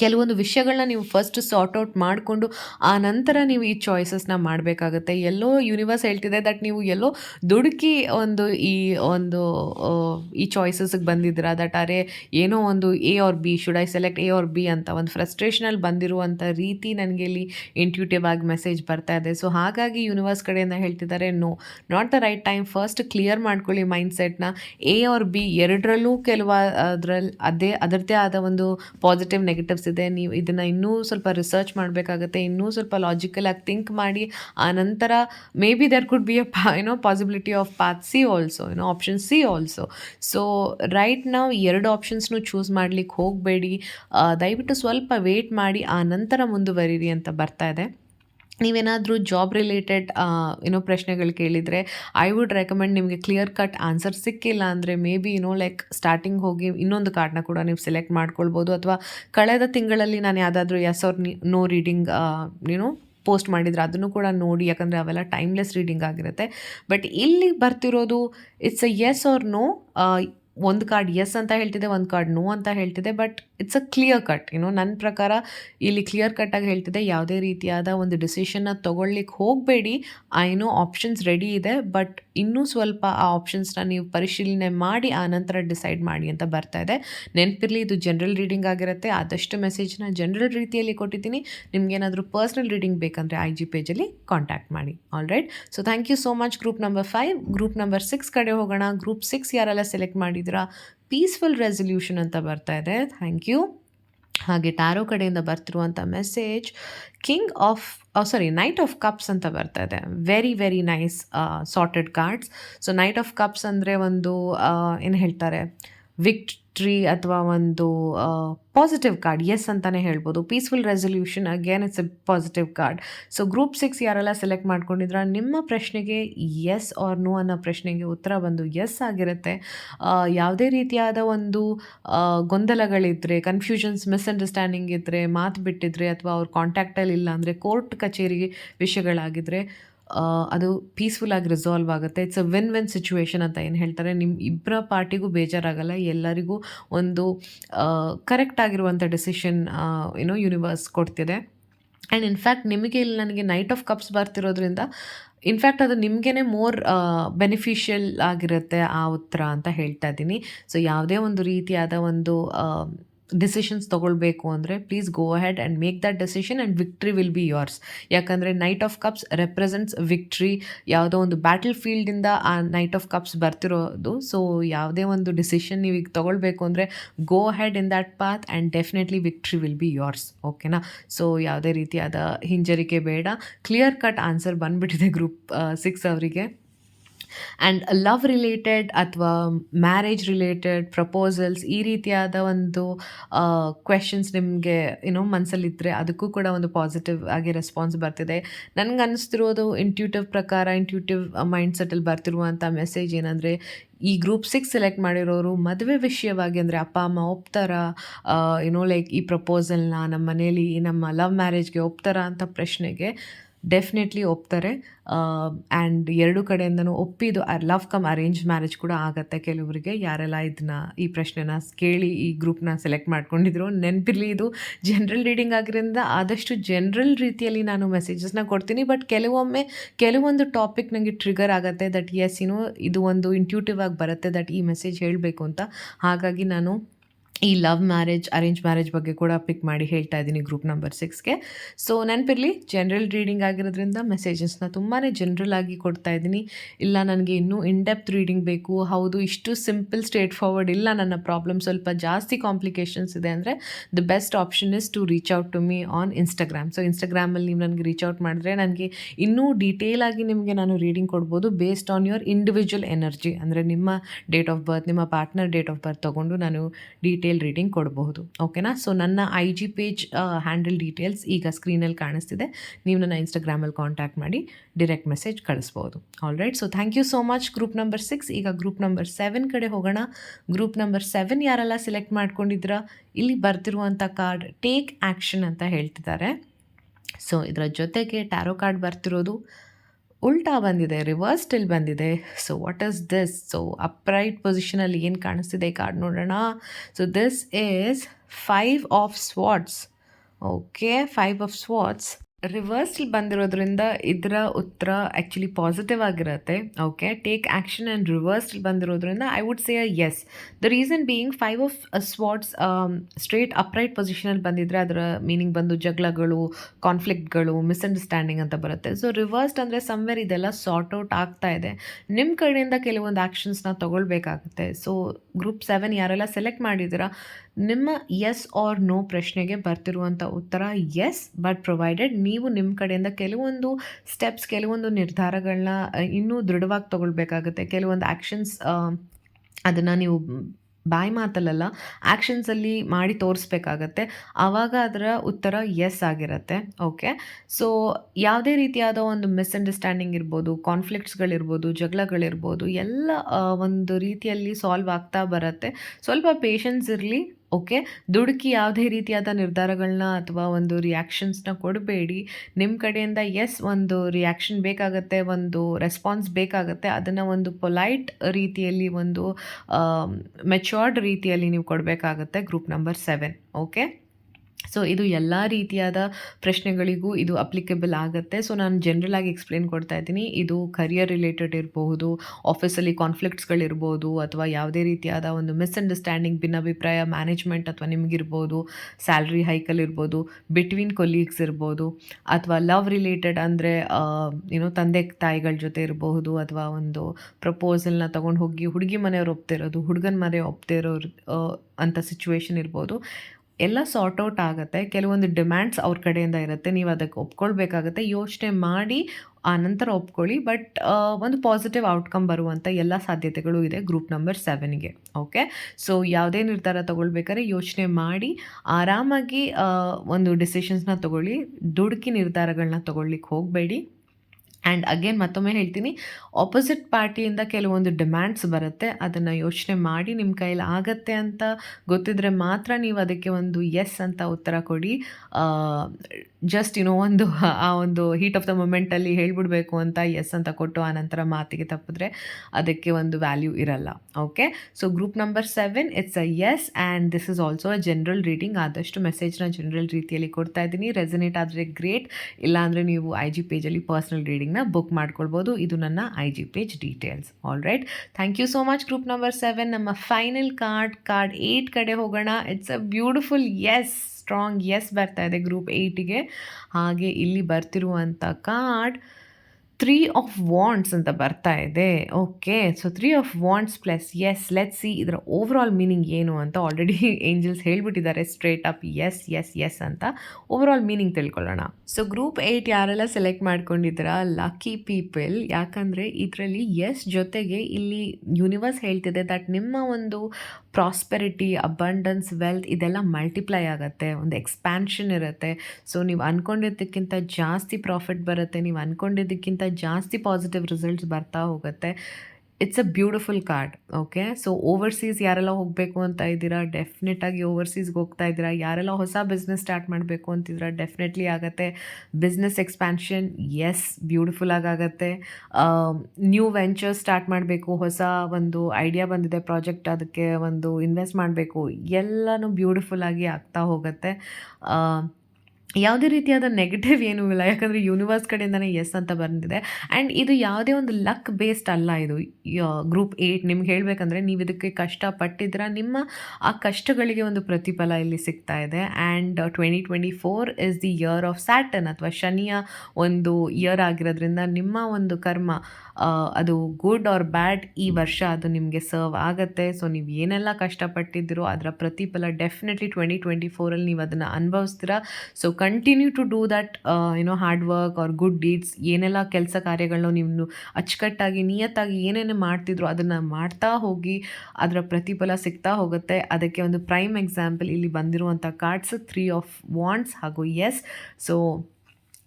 ಕೆಲವೊಂದು ವಿಷಯಗಳನ್ನ ನೀವು ಫಸ್ಟ್ ಸಾರ್ಟ್ ಔಟ್ ಮಾಡಿಕೊಂಡು, ಆ ನಂತರ ನೀವು ಈ ಚಾಯ್ಸಸ್ನ ಮಾಡಬೇಕಾಗುತ್ತೆ. ಎಲ್ಲೋ ಯೂನಿವರ್ಸ್ ಹೇಳ್ತಿದೆ ದಟ್ ನೀವು ಎಲ್ಲೋ ದುಡುಕಿ ಒಂದು ಈ ಒಂದು ಈ ಚಾಯ್ಸಸ್ಗೆ ಬಂದಿದ್ದೀರಾ. ದಟ್ ಅರೆ, ಏನೋ ಒಂದು A or B should I select A or B ಅಂತ ಒಂದು ಫ್ರಸ್ಟ್ರೇಷನಲ್ಲಿ ಬಂದಿರುವಂಥ ರೀತಿ ನನಗೆ ಇಲ್ಲಿ ಇಂಟ್ಯೂಟಿವ್ ಆಗಿ ಮೆಸೇಜ್ ಬರ್ತಾ ಇದೆ. ಸೊ ಹಾಗಾಗಿ ಯೂನಿವರ್ಸ್ ಕಡೆಯಿಂದ ಹೇಳ್ತಿದ್ದಾರೆ no not the right time first clear ಮಾಡ್ಕೊಳ್ಳಿ ಮೈಂಡ್ ಸೆಟ್ನ ಎ ಆರ್ ಬಿ ಎರಡರಲ್ಲೂ ಕೆಲವು ಅದರಲ್ಲಿ ಅದೇ, ಅದರದ್ದೇ ಆದ ಒಂದು ಪಾಸಿಟಿವ್ ನೆಗೆಟಿವ್ ತೋರಿಸ್ತಿದೆ ನೀವು ಇದನ್ನು ಇನ್ನೂ ಸ್ವಲ್ಪ ರಿಸರ್ಚ್ ಮಾಡಬೇಕಾಗತ್ತೆ. ಇನ್ನೂ ಸ್ವಲ್ಪ ಲಾಜಿಕಲ್ ಆಗಿ ಥಿಂಕ್ ಮಾಡಿ. ಆ ನಂತರ maybe there could be a you know possibility of path C also you know option C also so right ನಾವು ಎರಡು ಆಪ್ಷನ್ಸ್ನು ಚೂಸ್ ಮಾಡ್ಲಿಕ್ಕೆ ಹೋಗಬೇಡಿ. ದಯವಿಟ್ಟು ಸ್ವಲ್ಪ ವೇಟ್ ಮಾಡಿ. ಆ ನಂತರ ಮುಂದುವರಿರಿ ಅಂತ ಬರ್ತಾ ಇದೆ. ನೀವೇನಾದರೂ ಜಾಬ್ ರಿಲೇಟೆಡ್ ಏನೋ ಪ್ರಶ್ನೆಗಳು ಕೇಳಿದರೆ ಐ ವುಡ್ ರೆಕಮೆಂಡ್ ನಿಮಗೆ ಕ್ಲಿಯರ್ ಕಟ್ ಆನ್ಸರ್ ಸಿಕ್ಕಿಲ್ಲ ಅಂದರೆ maybe you know like starting ಹೋಗಿ ಇನ್ನೊಂದು ಕಾರ್ಡ್ನ ಕೂಡ ನೀವು ಸೆಲೆಕ್ಟ್ ಮಾಡ್ಕೊಳ್ಬೋದು. ಅಥವಾ ಕಳೆದ ತಿಂಗಳಲ್ಲಿ ನಾನು ಯಾವುದಾದ್ರೂ ಎಸ್ ಅವ್ರ ನೋ ರೀಡಿಂಗ್ ಏನು ಪೋಸ್ಟ್ ಮಾಡಿದರೆ ಅದನ್ನು ಕೂಡ ನೋಡಿ. ಯಾಕಂದರೆ ಅವೆಲ್ಲ ಟೈಮ್ಲೆಸ್ ರೀಡಿಂಗ್ ಆಗಿರುತ್ತೆ. ಬಟ್ ಇಲ್ಲಿ ಬರ್ತಿರೋದು it's a yes or no ಒಂದು ಕಾರ್ಡ್ ಎಸ್ ಅಂತ ಹೇಳ್ತಿದೆ, ಒಂದು ಕಾರ್ಡ್ ನೋ ಅಂತ ಹೇಳ್ತಿದೆ but it's a clear cut ಏನೋ ನನ್ನ ಪ್ರಕಾರ ಇಲ್ಲಿ ಕ್ಲಿಯರ್ ಕಟ್ಟಾಗಿ ಹೇಳ್ತಿದೆ, ಯಾವುದೇ ರೀತಿಯಾದ ಒಂದು ಡಿಸಿಷನ್ನ ತೊಗೊಳ್ಲಿಕ್ಕೆ ಹೋಗಬೇಡಿ ಐ ನೋ ಆಪ್ಷನ್ಸ್ ರೆಡಿ ಇದೆ ಬಟ್ ಇನ್ನೂ ಸ್ವಲ್ಪ ಆ ಆಪ್ಷನ್ಸ್ನ ನೀವು ಪರಿಶೀಲನೆ ಮಾಡಿ, ಆ ನಂತರ ಡಿಸೈಡ್ ಮಾಡಿ ಅಂತ ಬರ್ತಾ ಇದೆ. ನೆನಪಿರಲಿ, ಇದು ಜನರಲ್ ರೀಡಿಂಗ್ ಆಗಿರುತ್ತೆ, ಆದಷ್ಟು ಮೆಸೇಜ್ನ ಜನರಲ್ ರೀತಿಯಲ್ಲಿ ಕೊಟ್ಟಿದ್ದೀನಿ ನಿಮ್ಗೇನಾದರೂ ಪರ್ಸ್ನಲ್ ರೀಡಿಂಗ್ ಬೇಕಂದರೆ ಐ ಜಿ ಪೇಜಲ್ಲಿ ಕಾಂಟ್ಯಾಕ್ಟ್ ಮಾಡಿ. All right so thank you so much group number five group number six ಕಡೆ ಹೋಗೋಣ ಗ್ರೂಪ್ ಸಿಕ್ಸ್ ಯಾರೆಲ್ಲ ಸೆಲೆಕ್ಟ್ ಮಾಡಿದ್ದೀರಾ ಪೀಸ್ಫುಲ್ ರೆಸೊಲ್ಯೂಷನ್ ಅಂತ ಬರ್ತಾ ಇದೆ. ಥ್ಯಾಂಕ್ ಯು ಹಾಗೆ ಟ್ಯಾರೋ ಕಡೆಯಿಂದ ಬರ್ತಿರುವಂಥ message king of sorry knight of cups ಅಂತ ಬರ್ತಾ ಇದೆ. Very very nice sorted cards so knight of cups ಅಂದರೆ ಒಂದು ಏನು ಹೇಳ್ತಾರೆ? ವಿಕ್ಟ್ರಿ ಅಥವಾ ಒಂದು ಪಾಸಿಟಿವ್ ಕಾರ್ಡ್ ಎಸ್ ಅಂತಲೇ ಹೇಳ್ಬೋದು. Peaceful resolution again it's a positive card so group six ಯಾರೆಲ್ಲ ಸೆಲೆಕ್ಟ್ ಮಾಡ್ಕೊಂಡಿದ್ರ? ನಿಮ್ಮ ಪ್ರಶ್ನೆಗೆ ಎಸ್ ಆರ್ ನೋ ಅನ್ನೋ ಪ್ರಶ್ನೆಗೆ ಉತ್ತರ ಬಂದು ಎಸ್ ಆಗಿರುತ್ತೆ. ಯಾವುದೇ ರೀತಿಯಾದ ಒಂದು ಗೊಂದಲಗಳಿದ್ದರೆ ಕನ್ಫ್ಯೂಷನ್ಸ್ ಮಿಸ್ಅಂಡರ್ಸ್ಟ್ಯಾಂಡಿಂಗ್ ಇದ್ದರೆ ಮಾತು ಬಿಟ್ಟಿದ್ರೆ, ಅಥವಾ ಅವ್ರ ಕಾಂಟ್ಯಾಕ್ಟಲ್ಲಿ ಇಲ್ಲ ಅಂದರೆ ಕೋರ್ಟ್ ಕಚೇರಿ ವಿಷಯಗಳಾಗಿದ್ದರೆ ಅದು ಪೀಸ್ಫುಲ್ಲಾಗಿ ರಿಸಾಲ್ವ್ ಆಗುತ್ತೆ. It's a win win situation ಅಂತ ಏನು ಹೇಳ್ತಾರೆ? ನಿಮ್ಮ ಇಬ್ಬರ ಪಾರ್ಟಿಗೂ ಬೇಜಾರಾಗಲ್ಲ. ಎಲ್ಲರಿಗೂ ಒಂದು ಕರೆಕ್ಟ್ ಆಗಿರುವಂಥ ಡಿಸಿಷನ್ ಏನೋ ಯೂನಿವರ್ಸ್ ಕೊಡ್ತಿದೆ. ಆ್ಯಂಡ್ ಇನ್ಫ್ಯಾಕ್ಟ್ ನಿಮಗೆ ಇಲ್ಲಿ ನನಗೆ ನೈಟ್ ಆಫ್ ಕಪ್ಸ್ ಬರ್ತಿರೋದ್ರಿಂದ ಇನ್ಫ್ಯಾಕ್ಟ್ ಅದು ನಿಮಗೇ ಮೋರ್ ಬೆನಿಫಿಷಿಯಲ್ ಆಗಿರುತ್ತೆ ಆ ಉತ್ತರ ಅಂತ ಹೇಳ್ತಾ ಇದ್ದೀನಿ. ಸೊ ಯಾವುದೇ ಒಂದು ರೀತಿಯಾದ ಒಂದು ಡಿಸಿಷನ್ಸ್ ತೊಗೊಳ್ಬೇಕು ಅಂದರೆ please go ahead and make that decision and victory will be yours ಯಾಕಂದರೆ knight of cups represents victory ಯಾವುದೋ ಒಂದು ಬ್ಯಾಟಲ್ ಫೀಲ್ಡಿಂದ ಆ ನೈಟ್ ಆಫ್ ಕಪ್ಸ್ ಬರ್ತಿರೋದು. ಸೊ ಯಾವುದೇ ಒಂದು ಡಿಸಿಷನ್ ನೀವು ಈಗ ತೊಗೊಳ್ಬೇಕು ಅಂದರೆ go ahead in that path and definitely victory will be yours ಓಕೆನಾ ಸೊ ಯಾವುದೇ ರೀತಿಯಾದ ಹಿಂಜರಿಕೆ ಬೇಡ. ಕ್ಲಿಯರ್ ಕಟ್ ಆನ್ಸರ್ ಬಂದುಬಿಟ್ಟಿದೆ ಗ್ರೂಪ್ ಸಿಕ್ಸ್ ಅವರಿಗೆ. ಆ್ಯಂಡ್ ಲವ್ ರಿಲೇಟೆಡ್ ಅಥವಾ ಮ್ಯಾರೇಜ್ ರಿಲೇಟೆಡ್ ಪ್ರಪೋಸಲ್ಸ್ ಈ ರೀತಿಯಾದ ಒಂದು ಕ್ವೆಶನ್ಸ್ ನಿಮಗೆ ಏನೋ ಮನಸ್ಸಲ್ಲಿದ್ದರೆ ಅದಕ್ಕೂ ಕೂಡ ಒಂದು ಪಾಸಿಟಿವ್ ಆಗಿ ರೆಸ್ಪಾನ್ಸ್ ಬರ್ತಿದೆ. ನನಗೆ ಅನ್ನಿಸ್ತಿರೋದು ಇಂಟ್ಯೂಟಿವ್ ಪ್ರಕಾರ ಇಂಟ್ಯೂಟಿವ್ ಮೈಂಡ್ ಸೆಟಲ್ಲಿ ಬರ್ತಿರುವಂಥ ಮೆಸೇಜ್ ಏನಂದರೆ, ಈ ಗ್ರೂಪ್ ಸಿಕ್ಸ್ ಸೆಲೆಕ್ಟ್ ಮಾಡಿರೋರು ಮದುವೆ ವಿಷಯವಾಗಿ ಅಂದರೆ ಅಪ್ಪ, ಅಮ್ಮ ಒಪ್ತಾರ? ಏನೋ ಲೈಕ್ ಈ ಪ್ರಪೋಸಲ್ನ ನಮ್ಮ ಮನೇಲಿ ನಮ್ಮ ಲವ್ ಮ್ಯಾರೇಜ್ಗೆ ಒಪ್ತಾರ ಅಂತ ಪ್ರಶ್ನೆಗೆ ಡೆಫಿನೆಟ್ಲಿ ಒಪ್ತಾರೆ. ಆ್ಯಂಡ್ ಎರಡು ಕಡೆಯಿಂದನೂ ಒಪ್ಪಿದ್ದು ಲವ್ ಕಮ್ ಅರೇಂಜ್ ಮ್ಯಾರೇಜ್ ಕೂಡ ಆಗುತ್ತೆ ಕೆಲವರಿಗೆ. ಯಾರೆಲ್ಲ ಇದನ್ನ ಈ ಪ್ರಶ್ನೆನ ಕೇಳಿ ಈ ಗ್ರೂಪ್ನ ಸೆಲೆಕ್ಟ್ ಮಾಡ್ಕೊಂಡಿದ್ರು. ನೆನಪಿರಲಿ ಇದು ಜನರಲ್ ರೀಡಿಂಗ್ ಆಗಿರೋದ್ರಿಂದ ಆದಷ್ಟು ಜನರಲ್ ರೀತಿಯಲ್ಲಿ ನಾನು ಮೆಸೇಜಸ್ನ ಕೊಡ್ತೀನಿ. ಬಟ್ ಕೆಲವೊಮ್ಮೆ, ಕೆಲವೊಂದು ಟಾಪಿಕ್ ನನಗೆ ಟ್ರಿಗರ್ ಆಗುತ್ತೆ ದಟ್ ಎಸ್ ಏನೋ ಇದು ಒಂದು ಇಂಟ್ಯೂಟಿವ್ ಆಗಿ ಬರುತ್ತೆ ದಟ್ ಈ ಮೆಸೇಜ್ ಹೇಳಬೇಕು ಅಂತ. ಹಾಗಾಗಿ ನಾನು ಈ ಲವ್ ಮ್ಯಾರೇಜ್ ಅರೇಂಜ್ ಮ್ಯಾರೇಜ್ ಬಗ್ಗೆ ಕೂಡ ಪಿಕ್ ಮಾಡಿ ಹೇಳ್ತಾ ಇದ್ದೀನಿ ಗ್ರೂಪ್ ನಂಬರ್ ಸಿಕ್ಸ್ಗೆ ಸೊ ನೆನಪಿರಲಿ ಜನರಲ್ ರೀಡಿಂಗ್ ಆಗಿರೋದ್ರಿಂದ ಮೆಸೇಜಸ್ನ ತುಂಬಾ ಜನರಲ್ ಆಗಿ ಕೊಡ್ತಾ ಇದ್ದೀನಿ. ಇಲ್ಲ, ನನಗೆ ಇನ್ನೂ ಇನ್ ಡೆಪ್ತ್ ರೀಡಿಂಗ್ ಬೇಕು. ಹೌದು, ಇಷ್ಟು ಸಿಂಪಲ್ ಸ್ಟ್ರೇಟ್ ಫಾರ್ವರ್ಡ್ ಇಲ್ಲ. ನನ್ನ ಪ್ರಾಬ್ಲಮ್ ಸ್ವಲ್ಪ ಜಾಸ್ತಿ ಕಾಂಪ್ಲಿಕೇಶನ್ಸ್ ಇದೆ ಅಂದರೆ the best option is to reach out to me on Instagram so ಇನ್ಸ್ಟಾಗ್ರಾಮಲ್ಲಿ ನೀವು ನನಗೆ ರೀಚ್ ಔಟ್ ಮಾಡಿದ್ರೆ ನನಗೆ ಇನ್ನೂ ಡೀಟೇಲ್ ಆಗಿ ನಿಮಗೆ ನಾನು ರೀಡಿಂಗ್ ಕೊಡ್ಬೋದು based on your individual energy ಅಂದರೆ ನಿಮ್ಮ ಡೇಟ್ ಆಫ್ ಬರ್ತ್ ನಿಮ್ಮ ಪಾರ್ಟ್ನರ್ ಡೇಟ್ ಆಫ್ ಬರ್ತ್ ತೊಗೊಂಡು ನಾನು ಡೀಟೇಲ್ ಡೀಟೇಲ್ ರೀಡಿಂಗ್ ಕೊಡಬಹುದು ಓಕೆನಾ ಸೊ ನನ್ನ I G page handle details ಈಗ ಸ್ಕ್ರೀನಲ್ಲಿ ಕಾಣಿಸ್ತಿದೆ. ನೀವು ನನ್ನ ಇನ್ಸ್ಟಾಗ್ರಾಮಲ್ಲಿ ಕಾಂಟ್ಯಾಕ್ಟ್ ಮಾಡಿ ಡಿರೆಕ್ಟ್ ಮೆಸೇಜ್ ಕಳಿಸ್ಬೋದು all right so thank you so much group number six ಈಗ ಗ್ರೂಪ್ ನಂಬರ್ ಸೆವೆನ್ ಕಡೆ ಹೋಗೋಣ. ಗ್ರೂಪ್ ನಂಬರ್ ಸೆವೆನ್ ಯಾರೆಲ್ಲ ಸೆಲೆಕ್ಟ್ ಮಾಡ್ಕೊಂಡಿದ್ರ ಇಲ್ಲಿ ಬರ್ತಿರುವಂಥ ಕಾರ್ಡ್ ಟೇಕ್ ಆ್ಯಕ್ಷನ್ ಅಂತ ಹೇಳ್ತಿದ್ದಾರೆ. ಸೊ ಇದರ ಜೊತೆಗೆ ಟ್ಯಾರೋ ಕಾರ್ಡ್ ಬರ್ತಿರೋದು. ಉಲ್ಟಾ ಬಂದಿದೆ ರಿವರ್ಸ್ ಸ್ಟಿಲ್ ಬಂದಿದೆ. So what is this so upright ಪೊಸಿಷನಲ್ಲಿ ಏನು ಕಾಣಿಸ್ತಿದೆ ಕಾರ್ಡ್ ನೋಡೋಣ. So this is five of swords okay five of swords reversal ಬಂದಿರೋದ್ರಿಂದ ಇದರ ಉತ್ತರ ಆ್ಯಕ್ಚುಲಿ ಪಾಸಿಟಿವ್ ಆಗಿರುತ್ತೆ. Okay take action and reversal ಬಂದಿರೋದ್ರಿಂದ I would say uh yes the reason being five of swords straight upright ಪೊಸಿಷನಲ್ಲಿ ಬಂದಿದ್ರೆ ಅದರ meaning ಬಂದು ಜಗಳಗಳು ಕಾನ್ಫ್ಲಿಕ್ಟ್ಗಳು ಮಿಸ್ಅಂಡರ್ಸ್ಟ್ಯಾಂಡಿಂಗ್ ಅಂತ ಬರುತ್ತೆ. ಸೊ ರಿವರ್ಸ್ಡ್ ಅಂದರೆ ಸಮ್ವೇರ್ ಇದೆಲ್ಲ ಸಾರ್ಟ್ ಔಟ್ ಆಗ್ತಾ ಇದೆ. ನಿಮ್ಮ ಕಡೆಯಿಂದ ಕೆಲವೊಂದು ಆ್ಯಕ್ಷನ್ಸ್ನ ತೊಗೊಳ್ಬೇಕಾಗುತ್ತೆ. ಸೊ ಗ್ರೂಪ್ ಸೆವೆನ್ ಯಾರೆಲ್ಲ ಸೆಲೆಕ್ಟ್ ಮಾಡಿದ್ದೀರಾ, ನಿಮ್ಮ ಎಸ್ ಆರ್ ನೋ ಪ್ರಶ್ನೆಗೆ ಬರ್ತಿರುವಂಥ ಉತ್ತರ ಎಸ್ ಬಟ್ ಪ್ರೊವೈಡೆಡ್ ನೀವು ನಿಮ್ಮ ಕಡೆಯಿಂದ ಕೆಲವೊಂದು ಸ್ಟೆಪ್ಸ್ ಕೆಲವೊಂದು ನಿರ್ಧಾರಗಳನ್ನ ಇನ್ನೂ ದೃಢವಾಗಿ ತಗೊಳ್ಬೇಕಾಗುತ್ತೆ. ಕೆಲವೊಂದು ಆ್ಯಕ್ಷನ್ಸ್ ಅದನ್ನು ನೀವು ಬಾಯಿ ಮಾತಲ್ಲಲ್ಲ ಆ್ಯಕ್ಷನ್ಸಲ್ಲಿ ಮಾಡಿ ತೋರಿಸ್ಬೇಕಾಗತ್ತೆ. ಆವಾಗ ಅದರ ಉತ್ತರ ಎಸ್ ಆಗಿರುತ್ತೆ. ಓಕೆ ಸೊ ಯಾವುದೇ ರೀತಿಯಾದ ಒಂದು ಮಿಸ್ಅಂಡರ್ಸ್ಟ್ಯಾಂಡಿಂಗ್ ಇರ್ಬೋದು ಕಾನ್ಫ್ಲಿಕ್ಟ್ಸ್ಗಳಿರ್ಬೋದು ಜಗಳಗಳಿರ್ಬೋದು, ಎಲ್ಲ ಒಂದು ರೀತಿಯಲ್ಲಿ ಸಾಲ್ವ್ ಆಗ್ತಾ ಬರುತ್ತೆ. ಸ್ವಲ್ಪ ಪೇಷನ್ಸ್ ಇರಲಿ ಓಕೆ? ದುಡುಕಿ ಯಾವುದೇ ರೀತಿಯಾದ ನಿರ್ಧಾರಗಳನ್ನ ಅಥವಾ ಒಂದು ರಿಯಾಕ್ಷನ್ಸ್ನ ಕೊಡಬೇಡಿ. ನಿಮ್ಮ ಕಡೆಯಿಂದ ಎಸ್ ಒಂದು ರಿಯಾಕ್ಷನ್ ಬೇಕಾಗತ್ತೆ, ಒಂದು ರೆಸ್ಪಾನ್ಸ್ ಬೇಕಾಗತ್ತೆ. ಅದನ್ನು ಒಂದು ಪೊಲೈಟ್ ರೀತಿಯಲ್ಲಿ ಒಂದು ಮೆಚ್ಯೂರ್ಡ್ ರೀತಿಯಲ್ಲಿ ನೀವು ಕೊಡಬೇಕಾಗತ್ತೆ group number seven okay so ಇದು ಎಲ್ಲ ರೀತಿಯಾದ ಪ್ರಶ್ನೆಗಳಿಗೂ ಇದು ಅಪ್ಲಿಕೇಬಲ್ ಆಗುತ್ತೆ. ಸೊ ನಾನು ಜನರಲ್ ಆಗಿ ಎಕ್ಸ್ಪ್ಲೇನ್ ಕೊಡ್ತಾ ಇದ್ದೀನಿ. ಇದು ಕರಿಯರ್ ರಿಲೇಟೆಡ್ ಇರಬಹುದು ಆಫೀಸಲ್ಲಿ ಕಾನ್ಫ್ಲಿಕ್ಟ್ಸ್ಗಳಿರ್ಬೋದು ಅಥವಾ ಯಾವುದೇ ರೀತಿಯಾದ ಒಂದು ಮಿಸ್ಅಂಡರ್ಸ್ಟ್ಯಾಂಡಿಂಗ್ ಭಿನ್ನಾಭಿಪ್ರಾಯ ಮ್ಯಾನೇಜ್ಮೆಂಟ್ ಅಥವಾ ನಿಮಗಿರ್ಬೋದು ಸ್ಯಾಲ್ರಿ ಹೈಕಲ್ ಇರ್ಬೋದು ಬಿಟ್ವೀನ್ ಕೊಲೀಗ್ಸ್ ಇರ್ಬೋದು, ಅಥವಾ ಲವ್ ರಿಲೇಟೆಡ್ ಅಂದರೆ ಏನೋ ತಂದೆ ತಾಯಿಗಳ ಜೊತೆ ಇರಬಹುದು, ಅಥವಾ ಒಂದು ಪ್ರಪೋಸಲ್ನ ತೊಗೊಂಡು ಹೋಗಿ ಹುಡುಗಿ ಮನೆಯವ್ರು ಒಪ್ತಿರೋದು, ಹುಡುಗನ ಮನೆ ಒಪ್ತಿರೋರು ಅಂತ ಸಿಚುವೇಶನ್ ಇರ್ಬೋದು. ಎಲ್ಲ ಸಾರ್ಟ್ ಔಟ್ ಆಗುತ್ತೆ. ಕೆಲವೊಂದು ಡಿಮ್ಯಾಂಡ್ಸ್ ಅವ್ರ ಕಡೆಯಿಂದ ಇರುತ್ತೆ. ನೀವು ಅದಕ್ಕೆ ಒಪ್ಕೊಳ್ಬೇಕಾಗತ್ತೆ. ಯೋಚನೆ ಮಾಡಿ, ಆ ನಂತರ ಒಪ್ಕೊಳ್ಳಿ. ಬಟ್ ಒಂದು ಪಾಸಿಟಿವ್ ಔಟ್ಕಮ್ ಬರುವಂಥ ಎಲ್ಲ ಸಾಧ್ಯತೆಗಳು ಇದೆ ಗ್ರೂಪ್ ನಂಬರ್ ಸೆವೆನ್ಗೆ ಓಕೆ ಸೊ ಯಾವುದೇ ನಿರ್ಧಾರ ತಗೊಳ್ಬೇಕಾದ್ರೆ ಯೋಚನೆ ಮಾಡಿ, ಆರಾಮಾಗಿ ಒಂದು ಡಿಸಿಷನ್ಸ್ನ ತಗೊಳ್ಳಿ. ದುಡುಕಿ ನಿರ್ಧಾರಗಳನ್ನ ತಗೊಳ್ಳಿಕ್ಕೆ ಹೋಗಬೇಡಿ. ಆ್ಯಂಡ್ ಅಗೇನ್ ಮತ್ತೊಮ್ಮೆ ಹೇಳ್ತೀನಿ ಆಪೋಸಿಟ್ ಪಾರ್ಟಿಯಿಂದ ಕೆಲವೊಂದು ಡಿಮ್ಯಾಂಡ್ಸ್ ಬರುತ್ತೆ. ಅದನ್ನು ಯೋಚನೆ ಮಾಡಿ ನಿಮ್ಮ ಕೈಲಿ ಆಗತ್ತೆ ಅಂತ ಗೊತ್ತಿದ್ರೆ ಮಾತ್ರ ನೀವು ಅದಕ್ಕೆ ಒಂದು ಎಸ್ ಅಂತ ಉತ್ತರ ಕೊಡಿ. ಜಸ್ಟ್ ಏನೋ ಒಂದು ಆ ಒಂದು ಹೀಟ್ ಆಫ್ ದ ಮೊಮೆಂಟಲ್ಲಿ ಹೇಳ್ಬಿಡ್ಬೇಕು ಅಂತ ಎಸ್ ಅಂತ ಕೊಟ್ಟು ಆ ನಂತರ ಮಾತಿಗೆ ತಪ್ಪಿದ್ರೆ ಅದಕ್ಕೆ ಒಂದು ವ್ಯಾಲ್ಯೂ ಇರಲ್ಲ. Okay so group number seven it's a yes and this is also a general reading ಆದಷ್ಟು ಮೆಸೇಜ್ನ ಜನರಲ್ ರೀತಿಯಲ್ಲಿ ಕೊಡ್ತಾ ಇದ್ದೀನಿ. ರೆಸನೇಟ್ ಆದರೆ ಗ್ರೇಟ್ ಇಲ್ಲಾಂದರೆ ನೀವು ಐ ಜಿ ಪೇಜಲ್ಲಿ ಪರ್ಸ್ನಲ್ ರೀಡಿಂಗ್ನ ಬುಕ್ ಮಾಡ್ಕೊಳ್ಬೋದು. ಇದು ನನ್ನ I G page details all right thank you so much group number seven ನಮ್ಮ ಫೈನಲ್ ಕಾರ್ಡ್ ಕಾರ್ಡ್ ಏಯ್ಟ್ ಕಡೆ ಹೋಗೋಣ. It's a beautiful yes strong yes ಬರ್ತಾ ಇದೆ ಗ್ರೂಪ್ ಏಯ್ಟಿಗೆ ಹಾಗೆ ಇಲ್ಲಿ ಬರ್ತಿರುವಂಥ ಕಾರ್ಡ್ ತ್ರೀ ಆಫ್ ವಾಂಡ್ಸ್ ಅಂತ ಬರ್ತಾ ಇದೆ. Okay so three of wands plus yes let see ಇದರ ಓವರ್ ಆಲ್ ಮೀನಿಂಗ್ ಏನು ಅಂತ already angels ಹೇಳಿಬಿಟ್ಟಿದ್ದಾರೆ straight up yes yes yes ಅಂತ. ಓವರ್ ಆಲ್ ಮೀನಿಂಗ್ ತಿಳ್ಕೊಳ್ಳೋಣ. ಸೊ ಗ್ರೂಪ್ ಏಯ್ಟ್ ಯಾರೆಲ್ಲ ಸೆಲೆಕ್ಟ್ ಮಾಡ್ಕೊಂಡಿದ್ದೀರಾ? ಲಕ್ಕಿ ಪೀಪಲ್ ಯಾಕಂದರೆ ಇದರಲ್ಲಿ ಎಸ್ ಜೊತೆಗೆ ಇಲ್ಲಿ ಯೂನಿವರ್ಸ್ ಹೇಳ್ತಿದೆ ದಟ್ ನಿಮ್ಮ ಒಂದು ಪ್ರಾಸ್ಪೆರಿಟಿ ಅಬಂಡನ್ಸ್ ವೆಲ್ತ್ ಇದೆಲ್ಲ ಮಲ್ಟಿಪ್ಲೈ ಆಗುತ್ತೆ. ಒಂದು ಎಕ್ಸ್ಪ್ಯಾನ್ಷನ್ ಇರುತ್ತೆ. ಸೊ ನೀವು ಅಂದ್ಕೊಂಡಿದ್ದಕ್ಕಿಂತ ಜಾಸ್ತಿ ಪ್ರಾಫಿಟ್ ಬರುತ್ತೆ. ನೀವು ಅಂದ್ಕೊಂಡಿದ್ದಕ್ಕಿಂತ ಜಾಸ್ತಿ ಪಾಸಿಟಿವ್ ರಿಸಲ್ಟ್ಸ್ ಬರ್ತಾ ಹೋಗುತ್ತೆ. It's a beautiful card okay so overseas ಯಾರೆಲ್ಲ ಹೋಗಬೇಕು ಅಂತ ಇದ್ದೀರಾ? ಡೆಫಿನೆಟಾಗಿ ಓವರ್ಸೀಸ್ಗೆ ಹೋಗ್ತಾ ಇದ್ದೀರಾ? ಯಾರೆಲ್ಲ ಹೊಸ ಬಿಸ್ನೆಸ್ ಸ್ಟಾರ್ಟ್ ಮಾಡಬೇಕು ಅಂತಿದ್ದೀರಾ ಡೆಫಿನೆಟ್ಲಿ ಆಗುತ್ತೆ. ಬಿಸ್ನೆಸ್ ಎಕ್ಸ್ಪ್ಯಾನ್ಷನ್ ಎಸ್ ಬ್ಯೂಟಿಫುಲ್ ಆಗುತ್ತೆ ನ್ಯೂ ವೆಂಚರ್ಸ್ ಸ್ಟಾರ್ಟ್ ಮಾಡಬೇಕು. ಹೊಸ ಒಂದು ಐಡಿಯಾ ಬಂದಿದೆ ಪ್ರಾಜೆಕ್ಟ್ ಅದಕ್ಕೆ ಒಂದು ಇನ್ವೆಸ್ಟ್ ಮಾಡಬೇಕು. ಎಲ್ಲನೂ ಬ್ಯೂಟಿಫುಲ್ ಆಗಿ ಆಗ್ತಾ ಹೋಗುತ್ತೆ. ಆ, ಯಾವುದೇ ರೀತಿಯಾದ ನೆಗೆಟಿವ್ ಏನೂ ಇಲ್ಲ. ಯಾಕಂದರೆ ಯೂನಿವರ್ಸ್ ಕಡೆಯಿಂದನೇ ಎಸ್ ಅಂತ ಬಂದಿದೆ. ಆ್ಯಂಡ್ ಇದು ಯಾವುದೇ ಒಂದು ಲಕ್ ಬೇಸ್ಡ್ ಅಲ್ಲ ಇದು. ಗ್ರೂಪ್ ಏಯ್ಟ್ ನಿಮ್ಗೆ ಹೇಳಬೇಕಂದ್ರೆ ನೀವು ಇದಕ್ಕೆ ಕಷ್ಟಪಟ್ಟಿದ್ರೆ ನಿಮ್ಮ ಆ ಕಷ್ಟಗಳಿಗೆ ಒಂದು ಪ್ರತಿಫಲ ಇಲ್ಲಿ ಸಿಗ್ತಾ ಇದೆ. And twenty twenty four is the year of Saturn ಅಥವಾ ಶನಿಯ ಒಂದು ಇಯರ್ ಆಗಿರೋದ್ರಿಂದ ನಿಮ್ಮ ಒಂದು ಕರ್ಮ ಅದು ಗುಡ್ ಆರ್ ಬ್ಯಾಡ್ ಈ ವರ್ಷ ಅದು ನಿಮಗೆ ಸರ್ವ್ ಆಗುತ್ತೆ. ಸೊ ನೀವು ಏನೆಲ್ಲ ಕಷ್ಟಪಟ್ಟಿದ್ದೀರೋ ಅದರ ಪ್ರತಿಫಲ ಡೆಫಿನೆಟ್ಲಿ ಟ್ವೆಂಟಿ ಟ್ವೆಂಟಿ ಫೋರಲ್ಲಿ ನೀವು ಅದನ್ನು ಅನುಭವಿಸ್ತೀರಾ. So continue to do that ಏನೋ hard work or good deeds ಏನೆಲ್ಲ ಕೆಲಸ ಕಾರ್ಯಗಳನ್ನ ನೀವು ಅಚ್ಚುಕಟ್ಟಾಗಿ, ನಿಯತ್ತಾಗಿ ಏನೇನು ಮಾಡ್ತಿದ್ರು ಅದನ್ನು ಮಾಡ್ತಾ ಹೋಗಿ ಅದರ ಪ್ರತಿಫಲ ಸಿಗ್ತಾ ಹೋಗುತ್ತೆ. ಅದಕ್ಕೆ ಒಂದು ಪ್ರೈಮ್ ಎಕ್ಸಾಂಪಲ್ ಇಲ್ಲಿ ಬಂದಿರುವಂಥ ಕಾರ್ಡ್ಸ್ ತ್ರೀ ಆಫ್ ವಾಂಡ್ಸ್ ಹಾಗೂ ಎಸ್ ಸೊ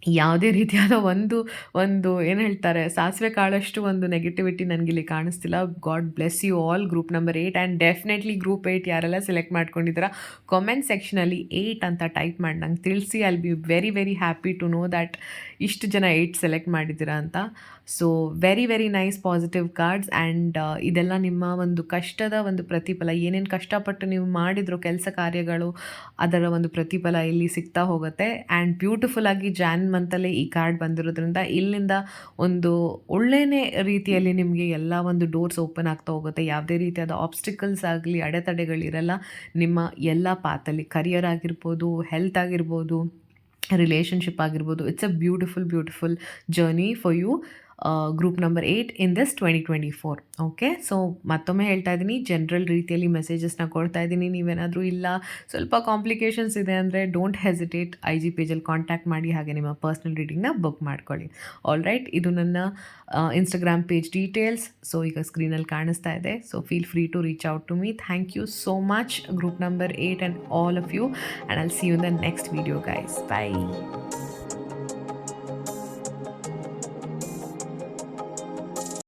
ಯಾವುದೇ ರೀತಿಯಾದ ಒಂದು ಒಂದು ಏನು ಹೇಳ್ತಾರೆ, ಸಾಸಿವೆ ಕಾಳಷ್ಟು ಒಂದು ನೆಗೆಟಿವಿಟಿ ನನಗಿಲ್ಲಿ ಕಾಣಿಸ್ತಿಲ್ಲ. God bless you all group number eight and definitely group eight ಯಾರೆಲ್ಲ ಸೆಲೆಕ್ಟ್ ಮಾಡ್ಕೊಂಡಿದ್ದೀರಾ ಕಾಮೆಂಟ್ ಸೆಕ್ಷನಲ್ಲಿ ಏಯ್ಟ್ ಅಂತ ಟೈಪ್ ಮಾಡಿ ನಂಗೆ ತಿಳಿಸಿ. I be very very happy to know that ಇಷ್ಟು ಜನ ಏಯ್ಟ್ ಸೆಲೆಕ್ಟ್ ಮಾಡಿದ್ದೀರಾ ಅಂತ. So very very nice positive cards and ಇದೆಲ್ಲ ನಿಮ್ಮ ಒಂದು ಕಷ್ಟದ ಒಂದು ಪ್ರತಿಫಲ, ಏನೇನು ಕಷ್ಟಪಟ್ಟು ನೀವು ಮಾಡಿದ್ರು ಕೆಲಸ ಕಾರ್ಯಗಳು, ಅದರ ಒಂದು ಪ್ರತಿಫಲ ಇಲ್ಲಿ ಸಿಗ್ತಾ ಹೋಗುತ್ತೆ. ಆ್ಯಂಡ್ ಬ್ಯೂಟಿಫುಲ್ ಆಗಿ ಜಾನ್ ಮಂತಲ್ಲೇ ಈ ಕಾರ್ಡ್ ಬಂದಿರೋದ್ರಿಂದ ಇಲ್ಲಿಂದ ಒಂದು ಒಳ್ಳೆಯ ರೀತಿಯಲ್ಲಿ ನಿಮಗೆ ಎಲ್ಲ ಒಂದು ಡೋರ್ಸ್ ಓಪನ್ ಆಗ್ತಾ ಹೋಗುತ್ತೆ. ಯಾವುದೇ ರೀತಿಯಾದ ಆಬ್ಸ್ಟಿಕಲ್ಸ್ ಆಗಲಿ ಅಡೆತಡೆಗಳಿರಲ್ಲ ನಿಮ್ಮ ಎಲ್ಲ ಪಾತಲ್ಲಿ ಕರಿಯರ್ ಆಗಿರ್ಬೋದು ಹೆಲ್ತ್ ಆಗಿರ್ಬೋದು ರಿಲೇಷನ್ಶಿಪ್ ಆಗಿರ್ಬೋದು it's a beautiful beautiful journey for you group number eight in this twenty twenty four okay so ಮತ್ತೊಮ್ಮೆ ಹೇಳ್ತಾ ಇದ್ದೀನಿ. ಜನರಲ್ ರೀತಿಯಲ್ಲಿ ಮೆಸೇಜಸ್ನ ಕೊಡ್ತಾ ಇದ್ದೀನಿ. ನೀವೇನಾದರೂ ಇಲ್ಲ, ಸ್ವಲ್ಪ ಕಾಂಪ್ಲಿಕೇಶನ್ಸ್ ಇದೆ ಅಂದರೆ ಡೋಂಟ್ ಹೆಸಿಟೇಟ್ ಐ ಜಿ ಪೇಜಲ್ಲಿ ಕಾಂಟ್ಯಾಕ್ಟ್ ಮಾಡಿ, ಹಾಗೆ ನಿಮ್ಮ ಪರ್ಸ್ನಲ್ ರೀಡಿಂಗ್ನ ಬುಕ್ ಮಾಡ್ಕೊಳ್ಳಿ. ಆಲ್ ರೈಟ್ ಇದು ನನ್ನ ಇನ್ಸ್ಟಾಗ್ರಾಮ್ ಪೇಜ್ ಡೀಟೇಲ್ಸ್ ಸೊ ಈಗ ಸ್ಕ್ರೀನಲ್ಲಿ ಕಾಣಿಸ್ತಾ ಇದೆ. So feel free to reach out to me thank you so much group number eight and all of you and I'll see you the next video guys bye